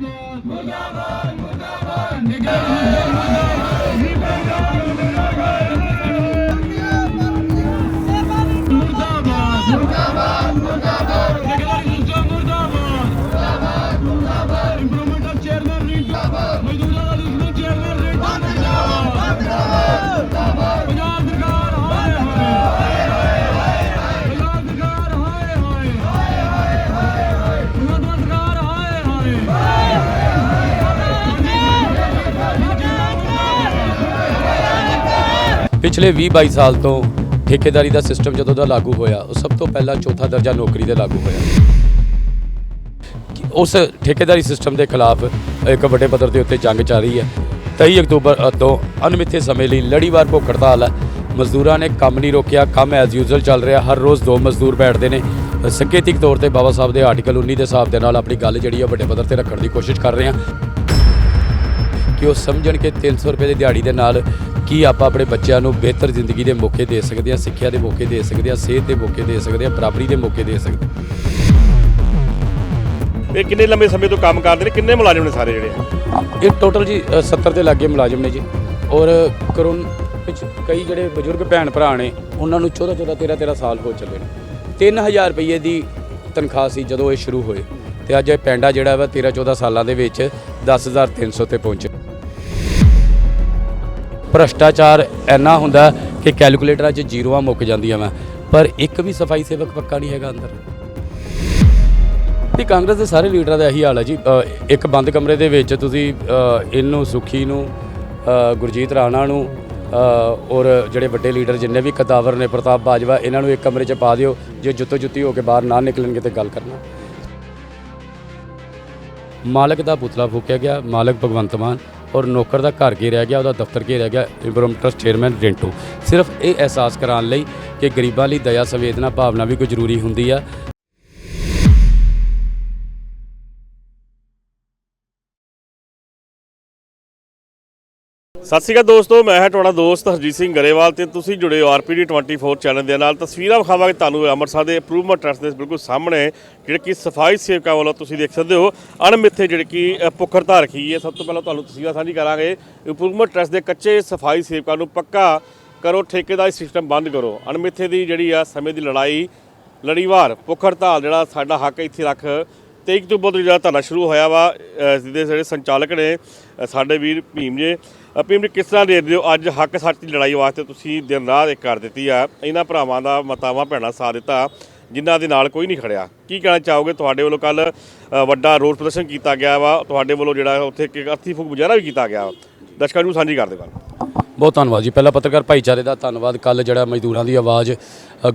ਮੁਰਦਾਬਾਦ ਮੁਰਦਾਬਾਦ ਮੁਰਦਾਬਾਦ ਨਿਗਰ ਮੁਰਦਾਬਾਦ ਹੀ ਪੰਜਾਬ ਮੁਰਦਾਬਾਦ ਮੁਰਦਾਬਾਦ ਮੁਰਦਾਬਾਦ ਨਿਗਰ ਮੁਰਦਾਬਾਦ ਮੁਰਦਾਬਾਦ ਮੁਰਦਾਬਾਦ ਇੰਪਰੂਵਮੈਂਟ ਆਫ ਚੇਅਰਮੈਨ ਰਿੰਟੂ ਮਜ਼ਦੂਰਾਂ ਦਾ ਦੁਸ਼ਮਣ ਚੇਅਰਮੈਨ ਰਿੰਟੂ ਮੁਰਦਾਬਾਦ ਪੰਜਾਬ ਪਿਛਲੇ 20-22 ਸਾਲ ਤੋਂ ਠੇਕੇਦਾਰੀ ਦਾ ਸਿਸਟਮ ਜਦੋਂ ਦਾ ਲਾਗੂ ਹੋਇਆ, ਉਹ ਸਭ ਤੋਂ ਪਹਿਲਾਂ ਚੌਥਾ ਦਰਜਾ ਨੌਕਰੀ ਦੇ ਲਾਗੂ ਹੋਇਆ। ਉਸ ਠੇਕੇਦਾਰੀ ਸਿਸਟਮ ਦੇ ਖਿਲਾਫ ਇੱਕ ਵੱਡੇ ਪੱਧਰ ਦੇ ਉੱਤੇ ਜੰਗ ਚੱਲ ਰਹੀ ਹੈ। 23 ਅਕਤੂਬਰ ਤੋਂ ਅਨਮਿੱਥੇ ਸਮੇਂ ਲਈ ਲੜੀਵਾਰ ਭੁੱਖ ਹੜਤਾਲ ਹੈ। ਮਜ਼ਦੂਰਾਂ ਨੇ ਕੰਮ ਨਹੀਂ ਰੋਕਿਆ, ਕੰਮ ਐਜ਼ ਯੂਜ਼ੁਅਲ ਚੱਲ ਰਿਹਾ। ਹਰ ਰੋਜ਼ ਦੋ ਮਜ਼ਦੂਰ ਬੈਠਦੇ ਨੇ। ਸੰਕੇਤਿਕ ਤੌਰ ਤੇ ਬਾਬਾ ਸਾਹਿਬ ਦੇ ਆਰਟੀਕਲ 19 ਦੇ ਹਿਸਾਬ ਦੇ ਨਾਲ ਆਪਣੀ ਗੱਲ ਜਿਹੜੀ ਹੈ ਵੱਡੇ ਪੱਧਰ ਤੇ ਰੱਖਣ ਦੀ ਕੋਸ਼ਿਸ਼ ਕਰ ਰਹੇ ਹਾਂ। ਕਿ ਉਹ ਸਮਝਣ ਕਿ 300 ਰੁਪਏ ਦੀ ਦਿਹਾੜੀ ਦੇ ਨਾਲ ਕੀ ਆਪਾਂ ਆਪਣੇ ਬੱਚਿਆਂ ਨੂੰ ਬਿਹਤਰ ਜ਼ਿੰਦਗੀ ਦੇ ਮੌਕੇ ਦੇ ਸਕਦੇ ਹਾਂ ਸਿੱਖਿਆ ਦੇ ਮੌਕੇ ਦੇ ਸਕਦੇ ਹਾਂ ਸਿਹਤ ਦੇ ਮੌਕੇ ਦੇ ਸਕਦੇ ਹਾਂ ਬਰਾਬਰੀ ਦੇ ਮੌਕੇ ਦੇ ਸਕਦੇ ਇਹ ਕਿੰਨੇ ਲੰਬੇ ਸਮੇਂ ਤੋਂ ਕੰਮ ਕਰਦੇ ਨੇ? ਕਿੰਨੇ ਮੁਲਾਜ਼ਮ ਨੇ ਸਾਰੇ ਜਿਹੜੇ? ਇਹ ਟੋਟਲ ਜੀ ਅ, 70 ਦੇ ਲਾਗੇ ਮੁਲਾਜ਼ਮ ਨੇ ਜੀ। ਔਰ ਕਰੋਨ ਵਿੱਚ ਕਈ ਜਿਹੜੇ ਬਜ਼ੁਰਗ ਭੈਣ ਭਰਾ ਨੇ ਉਹਨਾਂ ਨੂੰ 14 14 13 13 ਸਾਲ ਹੋ ਚੱਲੇ ਨੇ। 3000 ਰੁਪਏ ਦੀ ਤਨਖਾਹ ਸੀ ਜਦੋਂ ਇਹ ਸ਼ੁਰੂ ਹੋਏ। ਤੇ ਅੱਜ ਇਹ ਪੈਂਡਾ ਜਿਹੜਾ ਵਾ 13 14 ਸਾਲਾਂ ਦੇ ਵਿੱਚ 10300 ਤੇ ਪਹੁੰਚੇ। ਭ੍ਰਸ਼ਟਾਚਾਰ ਇੰਨਾ ਹੁੰਦਾ ਕਿ ਕੈਲਕੂਲੇਟਰਾਂ 'ਚ ਜ਼ੀਰੋਆਂ ਮੁੱਕ ਜਾਂਦੀਆਂ ਵਾ। ਪਰ ਇੱਕ ਵੀ ਸਫ਼ਾਈ ਸੇਵਕ ਪੱਕਾ ਨਹੀਂ ਹੈਗਾ ਅੰਦਰ। ਤੇ ਕਾਂਗਰਸ ਦੇ ਸਾਰੇ ਲੀਡਰਾਂ ਦਾ ਇਹੀ ਹਾਲ ਹੈ ਜੀ। ਇੱਕ ਬੰਦ ਕਮਰੇ ਦੇ ਵਿੱਚ ਤੁਸੀਂ ਇਹਨੂੰ, ਸੁਖੀ ਨੂੰ ਗੁਰਜੀਤ ਰਾਣਾ ਨੂੰ ਔਰ ਜਿਹੜੇ ਵੱਡੇ ਲੀਡਰ ਜਿੰਨੇ ਵੀ ਕਦਾਵਰ ਨੇ, ਪ੍ਰਤਾਪ ਬਾਜਵਾ, ਇਹਨਾਂ ਨੂੰ ਇੱਕ ਕਮਰੇ 'ਚ ਪਾ ਦਿਓ, ਜੇ ਜੁੱਤੋ ਜੁੱਤੀ ਹੋ ਕੇ ਬਾਹਰ ਨਾ ਨਿਕਲਣਗੇ ਤੇ ਗੱਲ ਕਰਨਾ। ਮਾਲਕ ਦਾ ਪੁਤਲਾ ਫੂਕਿਆ ਗਿਆ। ਮਾਲਕ ਭਗਵੰਤ ਮਾਨ ਔਰ ਨੌਕਰ ਦਾ ਘਰ ਘੇਰਿਆ ਗਿਆ, ਉਹਦਾ ਦਫ਼ਤਰ ਘੇਰਿਆ ਗਿਆ ਇੰਪਰੂਵਮੈਂਟ ਟਰਸਟ ਚੇਅਰਮੈਨ ਰਿੰਟੂ ਸਿਰਫ ਇਹ ਅਹਿਸਾਸ ਕਰਾਉਣ ਲਈ ਕਿ ਗਰੀਬਾਂ ਲਈ ਦਇਆ ਸੰਵੇਦਨਾ ਭਾਵਨਾ ਵੀ ਕੋਈ ਜ਼ਰੂਰੀ ਹੁੰਦੀ ਆ। ਸਤਿ ਸ਼੍ਰੀ ਅਕਾਲ ਦੋਸਤੋ ਮੈਂ ਹਾਂ ਤੁਹਾਡਾ ਦੋਸਤ ਹਰਜੀਤ ਸਿੰਘ ਗਰੇਵਾਲ ਤੇ ਤੁਸੀਂ ਜੁੜੇ ਹੋ ਆਰਪੀਡੀ 24 ਚੈਨਲ ਦੇ ਨਾਲ। ਤਸਵੀਰਾਂ ਵਿਖਾਵਾਂਗੇ ਤੁਹਾਨੂੰ ਅੰਮ੍ਰਿਤਸਰ ਦੇ ਇੰਪਰੂਵਮੈਂਟ ਟਰਸਟ ਦੇ ਬਿਲਕੁਲ ਸਾਹਮਣੇ ਜਿਹੜੇ ਕਿ ਸਫ਼ਾਈ ਸੇਵਕਾਂ ਵੱਲੋਂ ਤੁਸੀਂ ਦੇਖ ਸਕਦੇ ਹੋ ਅਣਮਿੱਥੇ ਜਿਹੜੇ ਕਿ ਅ, ਭੁੱਖ ਹੜਤਾਲ ਰੱਖੀ ਹੈ। ਸਭ ਤੋਂ ਪਹਿਲਾਂ ਤੁਹਾਨੂੰ ਤਸਵੀਰਾਂ ਸਾਂਝੀ ਕਰਾਂਗੇ। ਇੰਪਰੂਵਮੈਂਟ ਟਰਸਟ ਦੇ ਕੱਚੇ ਸਫ਼ਾਈ ਸੇਵਕਾਂ ਨੂੰ ਪੱਕਾ ਕਰੋ ਠੇਕੇਦਾਰੀ ਸਿਸਟਮ ਬੰਦ ਕਰੋ। ਅਣਮਿੱਥੇ ਦੀ ਜਿਹੜੀ ਆ ਸਮੇਂ ਦੀ ਲੜਾਈ ਲੜੀਵਾਰ ਭੁੱਖ ਹੜਤਾਲ ਜਿਹੜਾ ਸਾਡਾ ਹੱਕ ਇੱਥੇ ਰੱਖ। 23 ਅਕਤੂਬਰ ਤੋਂ ਜਿਹੜਾ ਧਰਨਾ ਸ਼ੁਰੂ ਹੋਇਆ ਵਾ ਅ, ਜਿਹਦੇ ਜਿਹੜੇ ਸੰਚਾਲਕ ਨੇ ਸਾਡੇ ਵੀਰ ਭੀਮ ਜੇ। ਅ, ਭੀਮ ਜੀ ਕਿਸ ਤਰ੍ਹਾਂ ਦੇਖਦੇ ਹੋ? ਅੱਜ ਹੱਕ ਸੱਚ ਦੀ ਲੜਾਈ ਵਾਸਤੇ ਤੁਸੀਂ ਦਿਨ ਰਾਤ ਇੱਕ ਕਰ ਦਿੱਤੀ ਆ। ਇਹਨਾਂ ਭਰਾਵਾਂ ਦਾ ਮਤਾਵਾਂ ਭੈਣਾਂ ਸਾਥ ਦਿੱਤਾ। ਜਿਨ੍ਹਾਂ ਦੇ ਨਾਲ ਕੋਈ ਨਹੀਂ ਖੜਿਆ। ਕੀ ਕਹਿਣਾ ਚਾਹੋਗੇ? ਤੁਹਾਡੇ ਵੱਲੋਂ ਕੱਲ ਵੱਡਾ ਰੋਸ ਪ੍ਰਦਰਸ਼ਨ ਕੀਤਾ ਗਿਆ ਵਾ। ਤੁਹਾਡੇ ਵੱਲੋਂ ਜਿਹੜਾ ਉੱਥੇ ਇੱਕ ਅਰਥੀ ਫੂਕ ਮੁਜ਼ਾਹਰਾ ਵੀ ਕੀਤਾ ਗਿਆ ਦਰਸ਼ਕਾਂ ਨੂੰ ਸਾਂਝੀ ਕਰ ਦਿਓ ਗੱਲ ਬਹੁਤ ਧੰਨਵਾਦ ਜੀ। ਪਹਿਲਾ ਪੱਤਰਕਾਰ ਭਾਈਚਾਰੇ ਦਾ ਧੰਨਵਾਦ। ਕੱਲ ਜਿਹੜਾ ਮਜ਼ਦੂਰਾਂ ਦੀ ਆਵਾਜ਼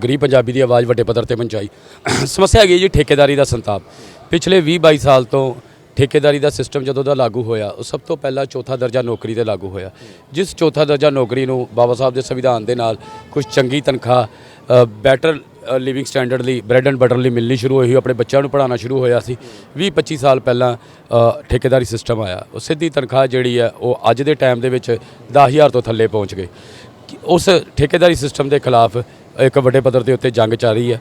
ਗਰੀਬ ਪੰਜਾਬੀ ਦੀ ਆਵਾਜ਼ ਵੱਡੇ ਪੱਧਰ ਤੇ ਪਹੁੰਚਾਈ। ਸਮੱਸਿਆ ਹੈਗੀ ਹੈ ਜੀ ਠੇਕੇਦਾਰੀ ਦਾ ਸੰਤਾਪ। ਪਿਛਲੇ 20-22 ਸਾਲ ਤੋਂ ਠੇਕੇਦਾਰੀ ਦਾ ਸਿਸਟਮ ਜਦੋਂ ਦਾ ਲਾਗੂ ਹੋਇਆ, ਉਹ ਸਭ ਤੋਂ ਪਹਿਲਾਂ ਚੌਥਾ ਦਰਜਾ ਨੌਕਰੀ ਤੇ ਲਾਗੂ ਹੋਇਆ। ਜਿਸ ਚੌਥਾ ਦਰਜਾ ਨੌਕਰੀ ਨੂੰ ਬਾਬਾ ਸਾਹਿਬ ਦੇ ਸੰਵਿਧਾਨ ਦੇ ਨਾਲ ਕੁਝ ਚੰਗੀ ਤਨਖਾਹ ਬੈਟਰ ਲਿਵਿੰਗ ਸਟੈਂਡਰਡ ਲਈ ਬ੍ਰੈਡ ਐਂਡ ਬਟਰ ਲਈ ਮਿਲਣੀ ਸ਼ੁਰੂ ਹੋਈ, ਆਪਣੇ ਬੱਚਿਆਂ ਨੂੰ ਪੜ੍ਹਾਉਣਾ ਸ਼ੁਰੂ ਹੋਇਆ ਸੀ। 20 25 ਸਾਲ ਪਹਿਲਾਂ ਠੇਕੇਦਾਰੀ ਸਿਸਟਮ ਆਇਆ। ਉਹ ਸਿੱਧੀ ਤਨਖਾਹ ਜਿਹੜੀ ਹੈ, ਉਹ ਅੱਜ ਦੇ ਟਾਈਮ ਦੇ ਵਿੱਚ 10000 ਤੋਂ ਥੱਲੇ ਪਹੁੰਚ ਗਈ ਉਸ ਠੇਕੇਦਾਰੀ ਸਿਸਟਮ ਦੇ ਖਿਲਾਫ ਇੱਕ ਵੱਡੇ ਪੱਧਰ ਦੇ ਉੱਤੇ ਜੰਗ ਜਾਰੀ ਹੈ।